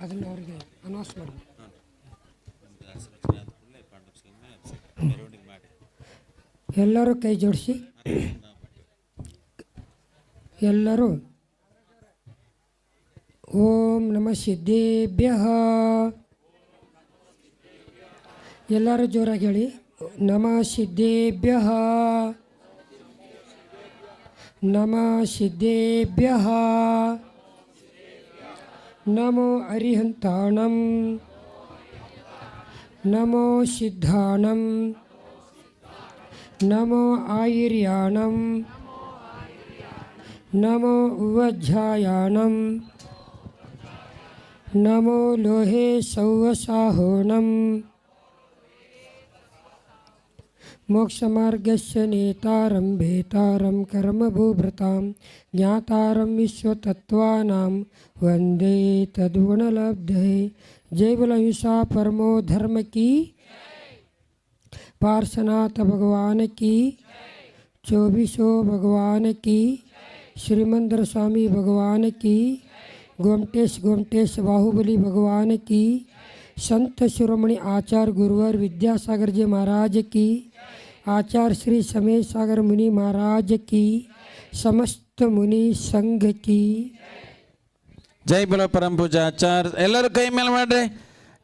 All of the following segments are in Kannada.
ಅದನ್ನು ಅವರಿಗೆ ಅನೌನ್ಸ್ ಮಾಡಿ ನಿಮ್ದು ಹೆಸರು ರಚನೆ ಆದ ಕೂಡಲೇ ಪಾಂಡವಸ್ವಾಮಿ ಅಭಿಷೇಕ ಮೆರವಣಿಗೆ ಮಾಡಿ ಎಲ್ಲರೂ ಕೈ ಜೋಡಿಸಿ. ಎಲ್ಲರೂ ಓಂ ನಮ ಸಿದ್ದೇಭ್ಯ. ಎಲ್ಲರೂ ಜೋರಾಗಿ ಹೇಳಿ. ನಮ ಸಿದ್ದೇಭ್ಯ. ನಮ ಸಿದ್ದೇಭ್ಯ. नमो अरिहन्ताणं नमो सिद्धाणं नमो आयुर्याणं नमो उवझ्यायानं नमो लोहे सौवसाहोणम्। मोक्षमार्गस्य नेतारं भेतारं कर्मभूभृतां ज्ञातारं विश्वतत्त्वानां वंदे तद्गुणलब्धे जय परमो धर्म की। पार्शनाथ भगवान की। चौबीसो भगवान की। श्रीमंदर स्वामी भगवान की। गोमटेश गोमटेश बाहुबली भगवान की। संत शिरोमणि आचार्य गुरुवर विद्यासागर जी महाराज की। आचार्य श्री समय सागर मुनि महाराज की समस्त मुनि संघ की ಜೈ ಬಲೋ ಪರಂ ಪೂಜಾ ಆಚಾರ್ ಎಲ್ಲರೂ ಕೈ ಮೇಲೆ ಮಾಡ್ರಿ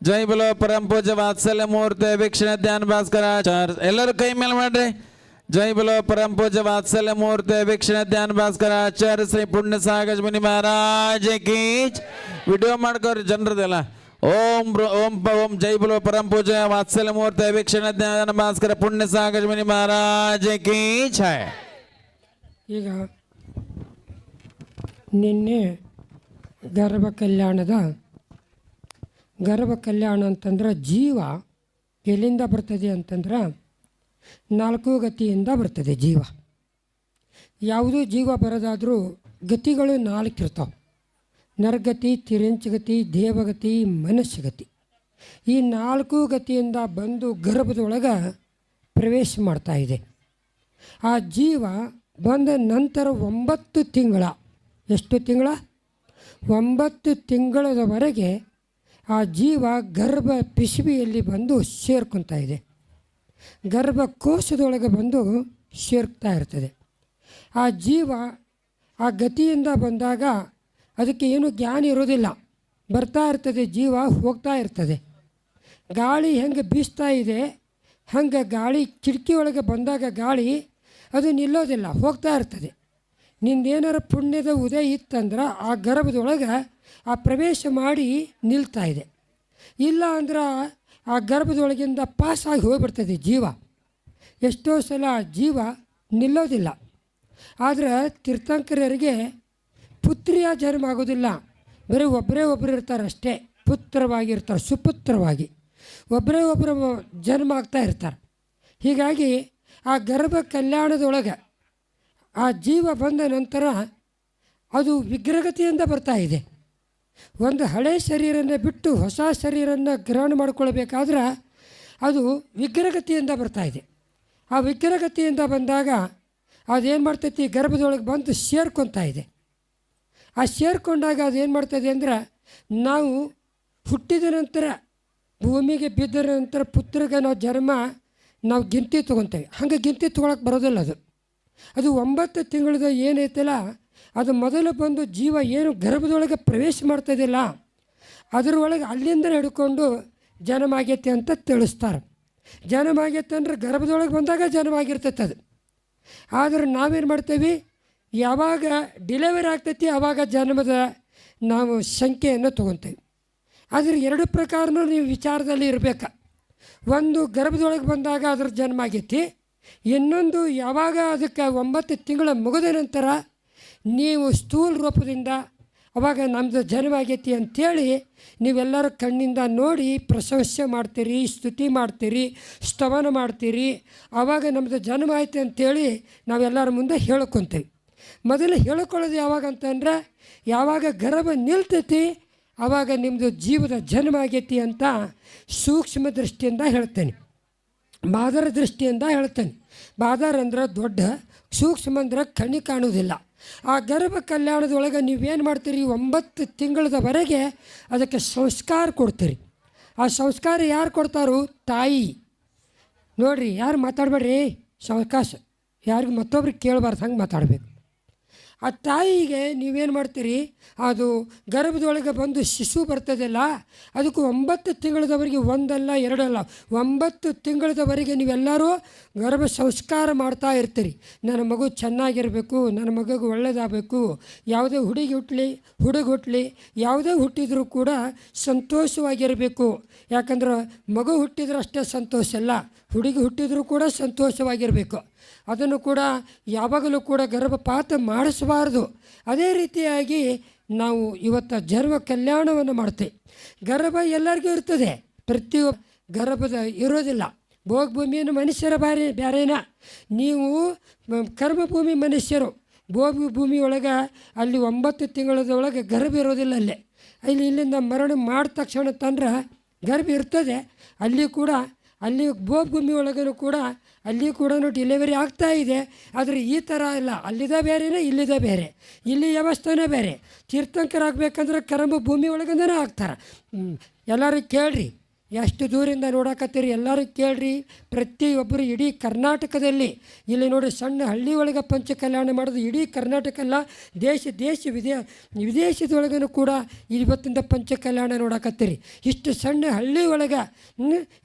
ಜೈ ಬಲೋ ಪರಂ ಪೂಜಾ ವಾತ್ಸಲ್ಯ ಮೂರ್ತಿ ವೀಕ್ಷಣೆ ಧ್ಯಾನ ಭಾಸ್ಕರ ಆಚಾರ್ ಎಲ್ಲರೂ ಕೈ ಮೇಲೆ ಮಾಡ್ರಿ ಜೈ ಬಲೋ ಪರಂ ಪೂಜಾ ವಾತ್ಸಲ್ಯ ಮೂರ್ತಿ ವೀಕ್ಷಣೆ ಧ್ಯಾನ ಭಾಸ್ಕರ ಆಚಾರ್ಯ ಶ್ರೀ ಪುಣ್ಯ ಸಾಗಜ ಮುನಿ ಮಹಾರಾಜ ಕೀ ವಿಡಿಯೋ ಮಾಡ್ಕೋರಿ ಜನರದೆಲ್ಲ ಓಂ ಓಂ ಓಂ ಜೈ ಬುಲ ಪರಂ ಪೂಜಾ ವಾತ್ಸಲ್ಯ ಮೂರ್ತಿ ವೀಕ್ಷಣ ಜ್ಞಾನ ಭಾಸ್ಕರ ಪುಣ್ಯ ಸಾಗರ ಮುನಿ ಮಹಾರಾಜ ಕೀ ಛಾಯ ಈಗ ನಿನ್ನೆ ಗರ್ಭ ಕಲ್ಯಾಣದ, ಗರ್ಭ ಕಲ್ಯಾಣ ಅಂತಂದ್ರೆ ಜೀವ ಎಲ್ಲಿಂದ ಬರ್ತದೆ ಅಂತಂದ್ರೆ ನಾಲ್ಕು ಗತಿಯಿಂದ ಬರ್ತದೆ ಜೀವ. ಯಾವುದೂ ಜೀವ ಬರೋದಾದರೂ ಗತಿಗಳು ನಾಲ್ಕು ಇರ್ತಾವೆ ನರಗತಿ, ತಿರಂಚಗತಿ, ದೇವಗತಿ, ಮನಸ್ಸುಗತಿ. ಈ ನಾಲ್ಕು ಗತಿಯಿಂದ ಬಂದು ಗರ್ಭದೊಳಗೆ ಪ್ರವೇಶ ಮಾಡ್ತಾ ಇದೆ. ಆ ಜೀವ ಬಂದ ನಂತರ ಒಂಬತ್ತು ತಿಂಗಳ, ಎಷ್ಟು ತಿಂಗಳ? ಒಂಬತ್ತು ತಿಂಗಳದವರೆಗೆ ಆ ಜೀವ ಗರ್ಭ ಪಿಶುಬಿಯಲ್ಲಿ ಬಂದು ಸೇರ್ಕೊತಾ ಇದೆ. ಗರ್ಭಕೋಶದೊಳಗೆ ಬಂದು ಸೇರ್ತಾ ಇರ್ತದೆ. ಆ ಜೀವ ಆ ಗತಿಯಿಂದ ಬಂದಾಗ ಅದಕ್ಕೆ ಏನು ಜ್ಞಾನ ಇರೋದಿಲ್ಲ ಬರ್ತಾ ಇರ್ತದೆ, ಜೀವ ಹೋಗ್ತಾ ಇರ್ತದೆ. ಗಾಳಿ ಹೆಂಗೆ ಬೀಸ್ತಾ ಇದೆ, ಹಂಗೆ ಗಾಳಿ ಕಿಟಕಿ ಒಳಗೆ ಬಂದಾಗ ಗಾಳಿ ಅದು ನಿಲ್ಲೋದಿಲ್ಲ, ಹೋಗ್ತಾ ಇರ್ತದೆ. ನಿಂದೇನಾರ ಪುಣ್ಯದ ಉದಯ ಇತ್ತಂದ್ರೆ ಆ ಗರ್ಭದೊಳಗೆ ಆ ಪ್ರವೇಶ ಮಾಡಿ ನಿಲ್ತಾ ಇದೆ. ಇಲ್ಲ ಅಂದ್ರೆ ಆ ಗರ್ಭದೊಳಗಿಂದ ಪಾಸಾಗಿ ಹೋಗಿಬಿಡ್ತದೆ ಜೀವ. ಎಷ್ಟೋ ಸಲ ಜೀವ ನಿಲ್ಲೋದಿಲ್ಲ. ಆದರೆ ತೀರ್ಥಂಕರರಿಗೆ ಪುತ್ರಿಯ ಜನ್ಮ ಆಗೋದಿಲ್ಲ. ಬರೀ ಒಬ್ಬರೇ ಒಬ್ಬರು ಇರ್ತಾರೆ ಅಷ್ಟೇ. ಪುತ್ರವಾಗಿರ್ತಾರೆ, ಸುಪುತ್ರವಾಗಿ. ಒಬ್ಬರೇ ಒಬ್ಬರು ಜನ್ಮ ಆಗ್ತಾ ಇರ್ತಾರೆ. ಹೀಗಾಗಿ ಆ ಗರ್ಭ ಕಲ್ಯಾಣದೊಳಗೆ ಆ ಜೀವ ಬಂದ ನಂತರ ಅದು ವಿಗ್ರಗತಿಯಿಂದ ಬರ್ತಾ ಇದೆ. ಒಂದು ಹಳೆ ಶರೀರನ್ನು ಬಿಟ್ಟು ಹೊಸ ಶರೀರನ್ನು ಗ್ರಹಣ ಮಾಡಿಕೊಳ್ಬೇಕಾದ್ರೆ ಅದು ವಿಗ್ರಹಗತಿಯಿಂದ ಬರ್ತಾ ಇದೆ. ಆ ವಿಗ್ರಹಗತಿಯಿಂದ ಬಂದಾಗ ಅದೇನು ಮಾಡ್ತೈತಿ? ಗರ್ಭದೊಳಗೆ ಬಂದು ಸೇರ್ಕೊತಾ ಇದೆ. ಆ ಸೇರಿಕೊಂಡಾಗ ಅದು ಏನು ಮಾಡ್ತದೆ ಅಂದ್ರೆ ನಾವು ಹುಟ್ಟಿದ ನಂತರ, ಭೂಮಿಗೆ ಬಿದ್ದ ನಂತರ ಪುತ್ರಗೆ ನಾವು ಜನ್ಮ, ನಾವು ಗಿಂತಿ ತೊಗೊತೇವೆ. ಹಂಗೆ ಗಿಂತಿ ತೊಗೊಳಕ್ಕೆ ಬರೋದಿಲ್ಲ ಅದು. ಅದು ಒಂಬತ್ತು ತಿಂಗಳದ ಏನೈತಲ್ಲ, ಅದು ಮೊದಲು ಬಂದು ಜೀವ ಏನು ಗರ್ಭದೊಳಗೆ ಪ್ರವೇಶ ಮಾಡ್ತದಿಲ್ಲ ಅದರೊಳಗೆ ಅಲ್ಲಿಂದ ಹಿಡ್ಕೊಂಡು ಜನ್ಮ ಆಗೈತೆ ಅಂತ ತಿಳಿಸ್ತಾರೆ. ಜನ್ಮ ಆಗೈತೆ ಅಂದ್ರೆ ಗರ್ಭದೊಳಗೆ ಬಂದಾಗ ಜನ್ಮ ಅದು. ಆದರೆ ನಾವೇನು ಮಾಡ್ತೇವೆ? ಯಾವಾಗ ಡಿಲೆವರಿ ಆಗ್ತೈತಿ ಆವಾಗ ಜನ್ಮದ ನಾವು ಸಂಖ್ಯೆಯನ್ನು ತೊಗೊತೇವೆ. ಆದರೆ ಎರಡು ಪ್ರಕಾರನೂ ನೀವು ವಿಚಾರದಲ್ಲಿ ಇರಬೇಕು. ಒಂದು ಗರ್ಭದೊಳಗೆ ಬಂದಾಗ ಅದ್ರ ಜನ್ಮ ಆಗೈತಿ, ಇನ್ನೊಂದು ಯಾವಾಗ ಅದಕ್ಕೆ ಒಂಬತ್ತು ತಿಂಗಳ ಮುಗಿದ ನಂತರ ನೀವು ಸ್ಥೂಲ ರೂಪದಿಂದ ಅವಾಗ ನಮ್ಮದು ಜನ್ಮ ಆಗೈತಿ ಅಂಥೇಳಿ ನೀವೆಲ್ಲರೂ ಕಣ್ಣಿಂದ ನೋಡಿ ಪ್ರಶಂಸೆ ಮಾಡ್ತೀರಿ, ಸ್ತುತಿ ಮಾಡ್ತೀರಿ, ಸ್ತವನ ಮಾಡ್ತೀರಿ ಆವಾಗ ನಮ್ಮದು ಜನ್ಮ ಆಯ್ತು ಅಂಥೇಳಿ ನಾವೆಲ್ಲರ ಮುಂದೆ ಹೇಳ್ಕೊತೀವಿ. ಮೊದಲು ಹೇಳ್ಕೊಳ್ಳೋದು ಯಾವಾಗ ಅಂತಂದ್ರೆ, ಯಾವಾಗ ಗರ್ಭ ನಿಲ್ತೈತಿ ಆವಾಗ ನಿಮ್ಮದು ಜೀವದ ಜನ್ಮ ಆಗೈತಿ ಅಂತ ಸೂಕ್ಷ್ಮ ದೃಷ್ಟಿಯಿಂದ ಹೇಳ್ತೇನೆ. ಬಾದರ ದೃಷ್ಟಿಯಿಂದ ಹೇಳ್ತೇನೆ. ಬಾದರ್ ಅಂದ್ರೆ ದೊಡ್ಡ, ಸೂಕ್ಷ್ಮ ಅಂದ್ರೆ ಕಣ್ಣಿ ಕಾಣುವುದಿಲ್ಲ. ಆ ಗರ್ಭ ಕಲ್ಯಾಣದೊಳಗೆ ನೀವೇನು ಮಾಡ್ತೀರಿ? ಒಂಬತ್ತು ತಿಂಗಳದವರೆಗೆ ಅದಕ್ಕೆ ಸಂಸ್ಕಾರ ಕೊಡ್ತೀರಿ. ಆ ಸಂಸ್ಕಾರ ಯಾರು ಕೊಡ್ತಾರೋ? ತಾಯಿ. ನೋಡ್ರಿ, ಯಾರು ಮಾತಾಡಬೇಡ್ರಿ? ಸಾವಕಾಶ. ಯಾರಿಗೂ ಮತ್ತೊಬ್ರಿಗೆ ಕೇಳಬಾರ್ದು, ಹಂಗೆ ಮಾತಾಡಬೇಕು. ಆ ತಾಯಿಗೆ ನೀವೇನು ಮಾಡ್ತೀರಿ? ಅದು ಗರ್ಭದೊಳಗೆ ಬಂದು ಶಿಶು ಬರ್ತದಲ್ಲ, ಅದಕ್ಕೆ ಒಂಬತ್ತು ತಿಂಗಳದವರೆಗೆ ಒಂದಲ್ಲ ಎರಡಲ್ಲ, ಒಂಬತ್ತು ತಿಂಗಳದವರೆಗೆ ನೀವೆಲ್ಲರೂ ಗರ್ಭ ಸಂಸ್ಕಾರ ಮಾಡ್ತಾ ಇರ್ತೀರಿ. ನನ್ನ ಮಗು ಚೆನ್ನಾಗಿರಬೇಕು, ನನ್ನ ಮಗಗೆ ಒಳ್ಳೆಯದಾಗಬೇಕು ಯಾವುದೇ ಹುಡುಗಿ ಹುಟ್ಟಲಿ ಹುಡುಗ ಹುಟ್ಟಲಿ ಯಾವುದೇ ಹುಟ್ಟಿದರೂ ಕೂಡ ಸಂತೋಷವಾಗಿರಬೇಕು. ಯಾಕಂದ್ರೆ ಮಗು ಹುಟ್ಟಿದ್ರೆ ಅಷ್ಟೇ ಸಂತೋಷ ಅಲ್ಲ. ಹುಡುಗಿ ಹುಟ್ಟಿದರೂ ಕೂಡ ಸಂತೋಷವಾಗಿರಬೇಕು. ಅದನ್ನು ಕೂಡ ಯಾವಾಗಲೂ ಕೂಡ ಗರ್ಭಪಾತ ಮಾಡಿಸಬಾರ್ದು. ಅದೇ ರೀತಿಯಾಗಿ ನಾವು ಇವತ್ತು ಜನ್ಮ ಕಲ್ಯಾಣವನ್ನು ಮಾಡ್ತೀವಿ. ಗರ್ಭ ಎಲ್ಲರಿಗೂ ಇರ್ತದೆ. ಪ್ರತಿಯೊಬ್ಬ ಗರ್ಭದ ಇರೋದಿಲ್ಲ. ಭೋಗಭೂಮಿಯನ್ನು ಮನುಷ್ಯರ ಬಾರಿ ಬ್ಯಾರೇನ? ನೀವು ಕರ್ಮಭೂಮಿ ಮನುಷ್ಯರು. ಭೋಗ ಭೂಮಿ ಒಳಗೆ ಅಲ್ಲಿ ಒಂಬತ್ತು ತಿಂಗಳದೊಳಗೆ ಗರ್ಭ ಇರೋದಿಲ್ಲ ಅಲ್ಲೇ. ಅಲ್ಲಿ ಇಲ್ಲಿಂದ ಮರಣ ಮಾಡಿದ ತಕ್ಷಣ ತಂದ್ರೆ ಗರ್ಭ ಇರ್ತದೆ. ಅಲ್ಲಿ ಕೂಡ ಅಲ್ಲಿ ಭೂಮಿ ಒಳಗೂ ಕೂಡ ಅಲ್ಲಿ ಕೂಡ ಡೆಲಿವರಿ ಆಗ್ತಾ ಇದೆ. ಆದರೆ ಈ ಥರ ಇಲ್ಲ. ಅಲ್ಲಿದ ಬೇರೆನೇ, ಇಲ್ಲಿದ ಬೇರೆ. ಇಲ್ಲಿ ವ್ಯವಸ್ಥೆನೇ ಬೇರೆ. ತೀರ್ಥಂಕರಾಗಬೇಕಂದ್ರೆ ಕರಂಬ ಭೂಮಿ ಒಳಗಿಂದನೇ ಆಗ್ತಾರೆ. ಎಲ್ಲರೂ ಕೇಳ್ರಿ. ಎಷ್ಟು ದೂರಿಂದ ನೋಡಾಕತ್ತೀರಿ? ಎಲ್ಲರೂ ಕೇಳ್ರಿ. ಪ್ರತಿಯೊಬ್ಬರು ಇಡೀ ಕರ್ನಾಟಕದಲ್ಲಿ, ಇಲ್ಲಿ ನೋಡಿ ಸಣ್ಣ ಹಳ್ಳಿ ಒಳಗೆ ಪಂಚ ಕಲ್ಯಾಣ ಮಾಡೋದು ಇಡೀ ಕರ್ನಾಟಕ ಅಲ್ಲ, ದೇಶ ದೇಶ ವಿದೇ ವಿದೇಶದೊಳಗೂ ಕೂಡ ಇವತ್ತಿಂದ ಪಂಚ ಕಲ್ಯಾಣ ನೋಡಾಕತ್ತೀರಿ. ಇಷ್ಟು ಸಣ್ಣ ಹಳ್ಳಿ ಒಳಗೆ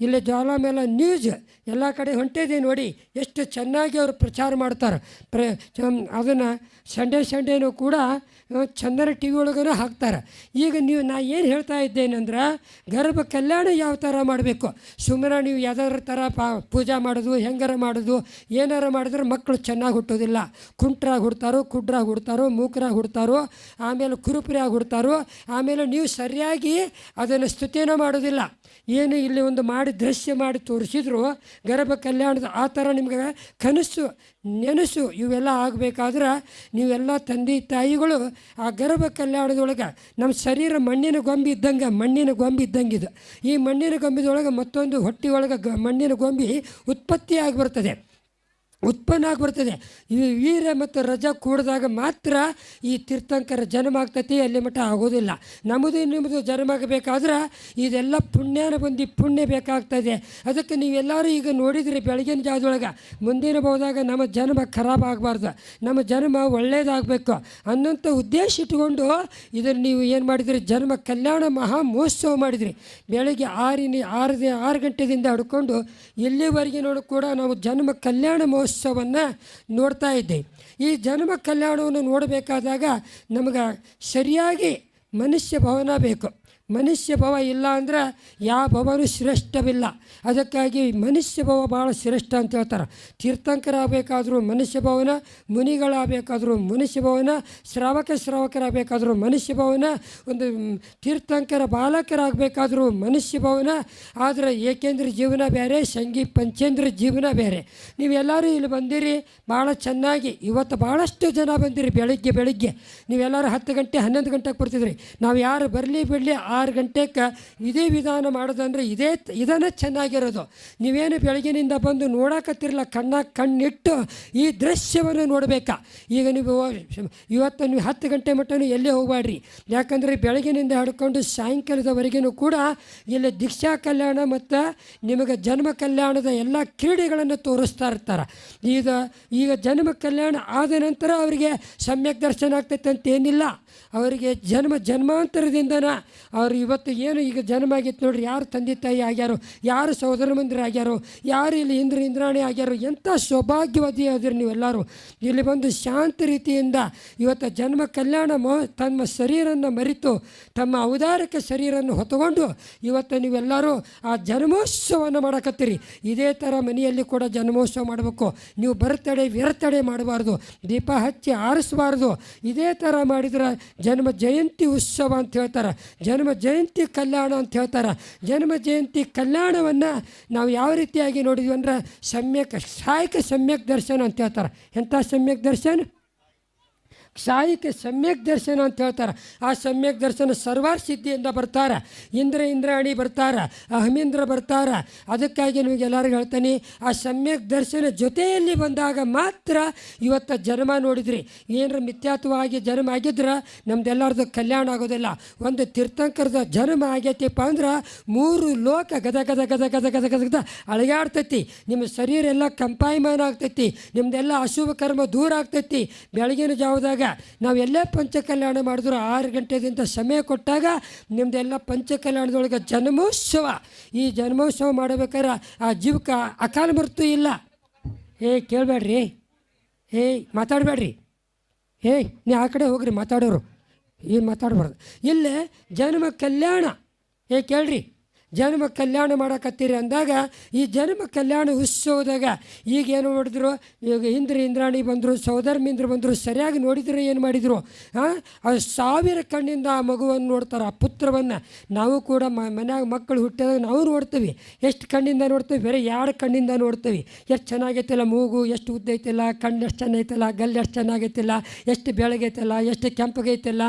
ಇಲ್ಲಿ ಜ್ವಾಲಾಮೇಲ ನ್ಯೂಸ್ ಎಲ್ಲ ಕಡೆ ಹೊಂಟಿದೆ ನೋಡಿ, ಎಷ್ಟು ಚೆನ್ನಾಗಿ ಅವರು ಪ್ರಚಾರ ಮಾಡ್ತಾರೆ. ಪ್ರ ಅದನ್ನು ಸಂಡೇ, ಸಂಡೇನೂ ಕೂಡ ಚಂದನ ಟಿ ವಿ ಒಳಗೂ ಹಾಕ್ತಾರೆ. ಈಗ ನೀವು ನಾ ಏನು ಹೇಳ್ತಾ ಇದ್ದೇನೆಂದ್ರೆ ಗರ್ಭ ಕಲ್ಯಾಣ ಯಾವ ಥರ ಮಾಡಬೇಕು? ಸುಮ್ಮನೆ ನೀವು ಯಾವ್ದಾರ ಥರ ಪಾ, ಪೂಜೆ ಮಾಡೋದು, ಹೆಂಗಾರ ಮಾಡೋದು, ಏನಾರ ಮಾಡಿದ್ರೆ ಮಕ್ಕಳು ಚೆನ್ನಾಗಿ ಹುಟ್ಟೋದಿಲ್ಲ. ಕುಂಟ್ರಾಗಿ ಹುಡ್ತಾರೋ, ಕುಡ್ರಾಗಿ ಹುಡ್ತಾರೋ, ಮೂಕರಾಗಿ ಹುಡ್ತಾರೋ, ಆಮೇಲೆ ಕುರುಪುರಿಯಾಗಿ ಹುಡ್ತಾರೋ, ಆಮೇಲೆ ನೀವು ಸರಿಯಾಗಿ ಅದನ್ನು ಸ್ತುತಿಯನ್ನು ಮಾಡೋದಿಲ್ಲ. ಏನು ಇಲ್ಲಿ ಒಂದು ಮಾಡಿ ದೃಶ್ಯ ಮಾಡಿ ತೋರಿಸಿದ್ರು ಗರ್ಭ ಕಲ್ಯಾಣದ ಆ ಥರ ನಿಮಗೆ ಕನಸು, ನೆನಸು ಇವೆಲ್ಲ ಆಗಬೇಕಾದ್ರೆ ನೀವೆಲ್ಲ ತಂದೆ ತಾಯಿಗಳು ಆ ಗರ್ಭ ಕಲ್ಯಾಣದೊಳಗೆ ನಮ್ಮ ಶರೀರ ಮಣ್ಣಿನ ಗೊಂಬೆ ಇದ್ದಂಗೆ ಮಣ್ಣಿನ ಗೊಂಬೆ ಇದ್ದಂಗೆ ಇದು. ಈ ಮಣ್ಣಿನ ಗೊಂಬಿದೊಳಗೆ ಮತ್ತೊಂದು ಹೊಟ್ಟೆ ಒಳಗೆ ಗ ಮಣ್ಣಿನ ಗೊಂಬೆ ಉತ್ಪತ್ತಿ ಆಗಿ ಬರ್ತದೆ. ಉತ್ಪನ್ನ ಆಗಿಬಿಡ್ತದೆ. ಈ ವೀರ ಮತ್ತು ರಜಾ ಕೂಡಿದಾಗ ಮಾತ್ರ ಈ ತೀರ್ಥಂಕರ ಜನ್ಮ ಆಗ್ತೈತಿ, ಅಲ್ಲಿ ಮಟ್ಟ ಆಗೋದಿಲ್ಲ. ನಮ್ಮದು ನಿಮ್ಮದು ಜನ್ಮ ಆಗಬೇಕಾದ್ರೆ ಇದೆಲ್ಲ ಪುಣ್ಯನ ಬಂದು ಪುಣ್ಯ ಬೇಕಾಗ್ತದೆ. ಅದಕ್ಕೆ ನೀವೆಲ್ಲರೂ ಈಗ ನೋಡಿದ್ರಿ ಬೆಳಗಿನ ಜಾಗದೊಳಗೆ ಮುಂದಿನ ಹೋದಾಗ ನಮ್ಮ ಜನ್ಮ ಖರಾಬ್ ಆಗಬಾರ್ದು. ನಮ್ಮ ಜನ್ಮ ಒಳ್ಳೆಯದಾಗಬೇಕು ಅನ್ನೋಂಥ ಉದ್ದೇಶ ಇಟ್ಕೊಂಡು ಇದನ್ನು ನೀವು ಏನು ಮಾಡಿದ್ರಿ? ಜನ್ಮ ಕಲ್ಯಾಣ ಮಹಾ ಮಹೋತ್ಸವ ಮಾಡಿದ್ರಿ. ಬೆಳಗ್ಗೆ ಆರಿನ ಆರು ಆರು ಗಂಟೆದಿಂದ ಹಿಡ್ಕೊಂಡು ಇಲ್ಲಿವರೆಗೆ ನೋಡು ಕೂಡ ನಾವು ಜನ್ಮ ಕಲ್ಯಾಣ ಮಹೋತ್ಸವವನ್ನು ನೋಡ್ತಾ ಇದ್ದೆ. ಈ ಜನ್ಮ ಕಲ್ಯಾಣವನ್ನು ನೋಡಬೇಕಾದಾಗ ನಮಗೆ ಸರಿಯಾಗಿ ಮನುಷ್ಯ ಭವನ ಬೇಕು. ಮನುಷ್ಯ ಭವ ಇಲ್ಲ ಅಂದ್ರೆ ಯಾವ ಭವನೂ ಶ್ರೇಷ್ಠವಿಲ್ಲ. ಅದಕ್ಕಾಗಿ ಮನುಷ್ಯ ಭವ ಭಾಳ ಶ್ರೇಷ್ಠ ಅಂತ ಹೇಳ್ತಾರೆ. ತೀರ್ಥಂಕರಾಗಬೇಕಾದ್ರೂ ಮನುಷ್ಯ ಭವನ, ಮುನಿಗಳಾಗಬೇಕಾದರೂ ಮನುಷ್ಯ ಭವನ, ಶ್ರಾವಕ ಶ್ರಾವಕರಾಗಬೇಕಾದರೂ ಮನುಷ್ಯ ಭವನ, ಒಂದು ತೀರ್ಥಂಕರ ಬಾಲಕರಾಗಬೇಕಾದ್ರೂ ಮನುಷ್ಯ ಭವನ, ಆದರೆ ಏಕೇಂದ್ರ ಜೀವನ ಬೇರೆ ಸಂಗಿ ಪಂಚೇಂದ್ರ ಜೀವನ ಬೇರೆ. ನೀವೆಲ್ಲರೂ ಇಲ್ಲಿ ಬಂದಿರಿ ಭಾಳ ಚೆನ್ನಾಗಿ, ಇವತ್ತು ಭಾಳಷ್ಟು ಜನ ಬಂದಿರಿ ಬೆಳಗ್ಗೆ ಬೆಳಿಗ್ಗೆ. ನೀವೆಲ್ಲರೂ ಹತ್ತು ಗಂಟೆ ಹನ್ನೊಂದು ಗಂಟೆಗೆ ಬರ್ತಿದ್ರಿ. ನಾವು ಯಾರು ಬರಲಿ ಬಿಡಲಿ ಆರು ಗಂಟೆಗೆ ಇದೇ ವಿಧಾನ ಮಾಡೋದಂದ್ರೆ ಇದೇ ಇದನ್ನು ಚೆನ್ನಾಗಿರೋದು. ನೀವೇನು ಬೆಳಗಿನಿಂದ ಬಂದು ನೋಡಕತ್ತಿರಲ್ಲ ಕಣ್ಣಾಗ ಕಣ್ಣಿಟ್ಟು ಈ ದೃಶ್ಯವನ್ನು ನೋಡಬೇಕಾ. ಈಗ ನೀವು ಇವತ್ತು ನೀವು ಹತ್ತು ಗಂಟೆ ಮಟ್ಟನೂ ಎಲ್ಲೇ ಹೋಗಬೇಡ್ರಿ ಯಾಕಂದರೆ ಬೆಳಗಿನಿಂದ ಹಿಡ್ಕೊಂಡು ಸಾಯಂಕಾಲದವರೆಗೂ ಕೂಡ ಇಲ್ಲಿ ದೀಕ್ಷಾ ಕಲ್ಯಾಣ ಮತ್ತು ನಿಮಗೆ ಜನ್ಮ ಕಲ್ಯಾಣದ ಎಲ್ಲ ಕ್ರೀಡೆಗಳನ್ನು ತೋರಿಸ್ತಾ ಇರ್ತಾರೆ. ಈಗ ಈಗ ಜನ್ಮ ಕಲ್ಯಾಣ ಆದ ನಂತರ ಅವರಿಗೆ ಸಮ್ಯಕ್ ದರ್ಶನ ಆಗ್ತೈತೆ ಅಂತ ಏನಿಲ್ಲ. ಅವರಿಗೆ ಜನ್ಮ ಜನ್ಮಾಂತರದಿಂದನ ಅವ್ರು ಇವತ್ತು ಏನು ಈಗ ಜನ್ಮ ಆಗಿತ್ತು ನೋಡ್ರಿ, ಯಾರು ತಂದೆ ತಾಯಿ ಆಗ್ಯಾರೋ, ಯಾರು ಸಹೋದರ ಮಂದಿರ ಆಗ್ಯಾರೋ, ಯಾರು ಇಲ್ಲಿ ಇಂದ್ರ ಇಂದ್ರಾಣಿ ಆಗ್ಯಾರೋ, ಎಂಥ ಸೌಭಾಗ್ಯವಾದಿ ಆದ್ರಿ ನೀವೆಲ್ಲರೂ. ಇಲ್ಲಿ ಬಂದು ಶಾಂತ ರೀತಿಯಿಂದ ಇವತ್ತು ಜನ್ಮ ಕಲ್ಯಾಣ ಮೋ, ತಮ್ಮ ಶರೀರನ್ನು ಮರೆತು, ತಮ್ಮ ಔದಾರಕ ಶರೀರನ್ನು ಹೊತ್ತುಕೊಂಡು ಇವತ್ತು ನೀವೆಲ್ಲರೂ ಆ ಜನ್ಮೋತ್ಸವವನ್ನು ಮಾಡಕತ್ತೀರಿ. ಇದೇ ಥರ ಮನೆಯಲ್ಲಿ ಕೂಡ ಜನ್ಮೋತ್ಸವ ಮಾಡಬೇಕು. ನೀವು ಬರ್ತಡೆ, ವಿರತಡೆ ಮಾಡಬಾರ್ದು. ದೀಪ ಹಚ್ಚಿ ಆರಿಸಬಾರ್ದು. ಇದೇ ಥರ ಮಾಡಿದ್ರೆ ಜನ್ಮ ಜಯಂತಿ ಉತ್ಸವ ಅಂತ ಹೇಳ್ತಾರೆ. ಜನ್ಮ ಜಯಂತಿ ಕಲ್ಯಾಣ ಅಂತ ಹೇಳ್ತಾರೆ. ಜನ್ಮ ಜಯಂತಿ ಕಲ್ಯಾಣವನ್ನು ನಾವು ಯಾವ ರೀತಿಯಾಗಿ ನೋಡಿದ್ವಿ ಅಂದ್ರೆ ಸಮ್ಯಕ್, ಸಾಯಕ ಸಮ್ಯಕ್ ದರ್ಶನ ಅಂತ ಹೇಳ್ತಾರೆ. ಎಂಥ ಸಮ್ಯಕ್ ದರ್ಶನ? ಸಾಯಿಕೆ ಸಮ್ಯಕ್ ದರ್ಶನ ಅಂತ ಹೇಳ್ತಾರೆ. ಆ ಸಮ್ಯಕ್ ದರ್ಶನ ಸರ್ವಾರ್ ಸಿದ್ಧಿಯಿಂದ ಬರ್ತಾರೆ. ಇಂದ್ರ ಇಂದ್ರಾಣಿ ಬರ್ತಾರೆ, ಅಹಮೀಂದ್ರ ಬರ್ತಾರೆ. ಅದಕ್ಕಾಗಿ ನಿಮಗೆ ಎಲ್ಲರಿಗೂ ಹೇಳ್ತೀನಿ, ಆ ಸಮ್ಯಕ್ ದರ್ಶನ ಜೊತೆಯಲ್ಲಿ ಬಂದಾಗ ಮಾತ್ರ ಇವತ್ತು ಜನ್ಮ ನೋಡಿದ್ರಿ. ಏನರ ಮಿಥ್ಯಾತ್ವವಾಗಿ ಜನ್ಮ ಆಗಿದ್ರೆ ನಮ್ದೆಲ್ಲರದು ಕಲ್ಯಾಣ ಆಗೋದಿಲ್ಲ. ಒಂದು ತೀರ್ಥಂಕರದ ಜನ್ಮ ಆಗೈತಿಪ್ಪ ಅಂದ್ರೆ ಮೂರು ಲೋಕ ಗದ ಗದ ಗದ ಗದ ಗದ ಗದ ಗದ ಅಳಗಾಡ್ತೈತಿ. ನಿಮ್ಮ ಶರೀರ ಎಲ್ಲ ಕಂಪಾಯಮಾನ ಆಗ್ತೈತಿ ನಿಮ್ದೆಲ್ಲ ಅಶುಭ ಕರ್ಮ ದೂರ ಆಗ್ತೈತಿ. ಬೆಳಗಿನ ಜಾವದಾಗ ನಾವು ಎಲ್ಲೇ ಪಂಚಕಲ್ಯಾಣ ಮಾಡಿದ್ರು ಆರು ಗಂಟೆದಿಂದ ಸಮಯ ಕೊಟ್ಟಾಗ ನಿಮ್ದೆಲ್ಲ ಪಂಚಕಲ್ಯಾಣದೊಳಗೆ ಜನ್ಮೋತ್ಸವ. ಈ ಜನ್ಮೋತ್ಸವ ಮಾಡಬೇಕಾದ್ರೆ ಆ ಜೀವಕ್ಕೆ ಅಕಾಲ ಮೃತ್ಯು ಇಲ್ಲ. ಏಯ್ ಕೇಳಬೇಡ್ರಿ. ಏಯ್ ಮಾತಾಡಬೇಡ್ರಿ. ಏಯ್ ನೀ ಆ ಕಡೆ ಹೋಗ್ರಿ, ಮಾತಾಡೋರು. ಏನು ಮಾತಾಡಬಾರ್ದು. ಇಲ್ಲೇ ಜನ್ಮ ಕಲ್ಯಾಣ. ಏ, ಕೇಳ್ರಿ. ಜನ್ಮ ಕಲ್ಯಾಣ ಮಾಡಕತ್ತೀರಿ ಅಂದಾಗ, ಈ ಜನ್ಮ ಕಲ್ಯಾಣ ಉತ್ಸವದಾಗ ಈಗ ಏನು ಮಾಡಿದ್ರು? ಈಗ ಇಂದ್ರ ಇಂದ್ರಾಣಿ ಬಂದರು ಸೌಧರ್ಮಿಂದ್ರ ಬಂದರು, ಸರಿಯಾಗಿ ನೋಡಿದ್ರೆ ಏನು ಮಾಡಿದರು? ಹಾಂ ಸಾವಿರ ಕಣ್ಣಿಂದ ಆ ಮಗುವನ್ನು ನೋಡ್ತಾರೆ, ಆ ಪುತ್ರವನ್ನು. ನಾವು ಕೂಡ ಮ, ಮನ್ಯಾಗ ಮಕ್ಕಳು ಹುಟ್ಟಿದಾಗ ನಾವು ನೋಡ್ತೀವಿ. ಎಷ್ಟು ಕಣ್ಣಿಂದ ನೋಡ್ತೀವಿ? ಬೇರೆ ಎರಡು ಕಣ್ಣಿಂದ ನೋಡ್ತೀವಿ? ಎಷ್ಟು ಚೆನ್ನಾಗೈತಿಲ್ಲ ಮೂಗು, ಎಷ್ಟು ಉದ್ದ ಐತಿಲ್ಲ ಕಣ್ಣು ಎಷ್ಟು ಚೆನ್ನಾಗೈತಿಲ್ಲ, ಗಲ್ಲು ಎಷ್ಟು ಚೆನ್ನಾಗೈತಿಲ್ಲ, ಎಷ್ಟು ಬೆಳಗೈತಿಲ್ಲ, ಎಷ್ಟು ಕೆಂಪಗೈತಿಲ್ಲ,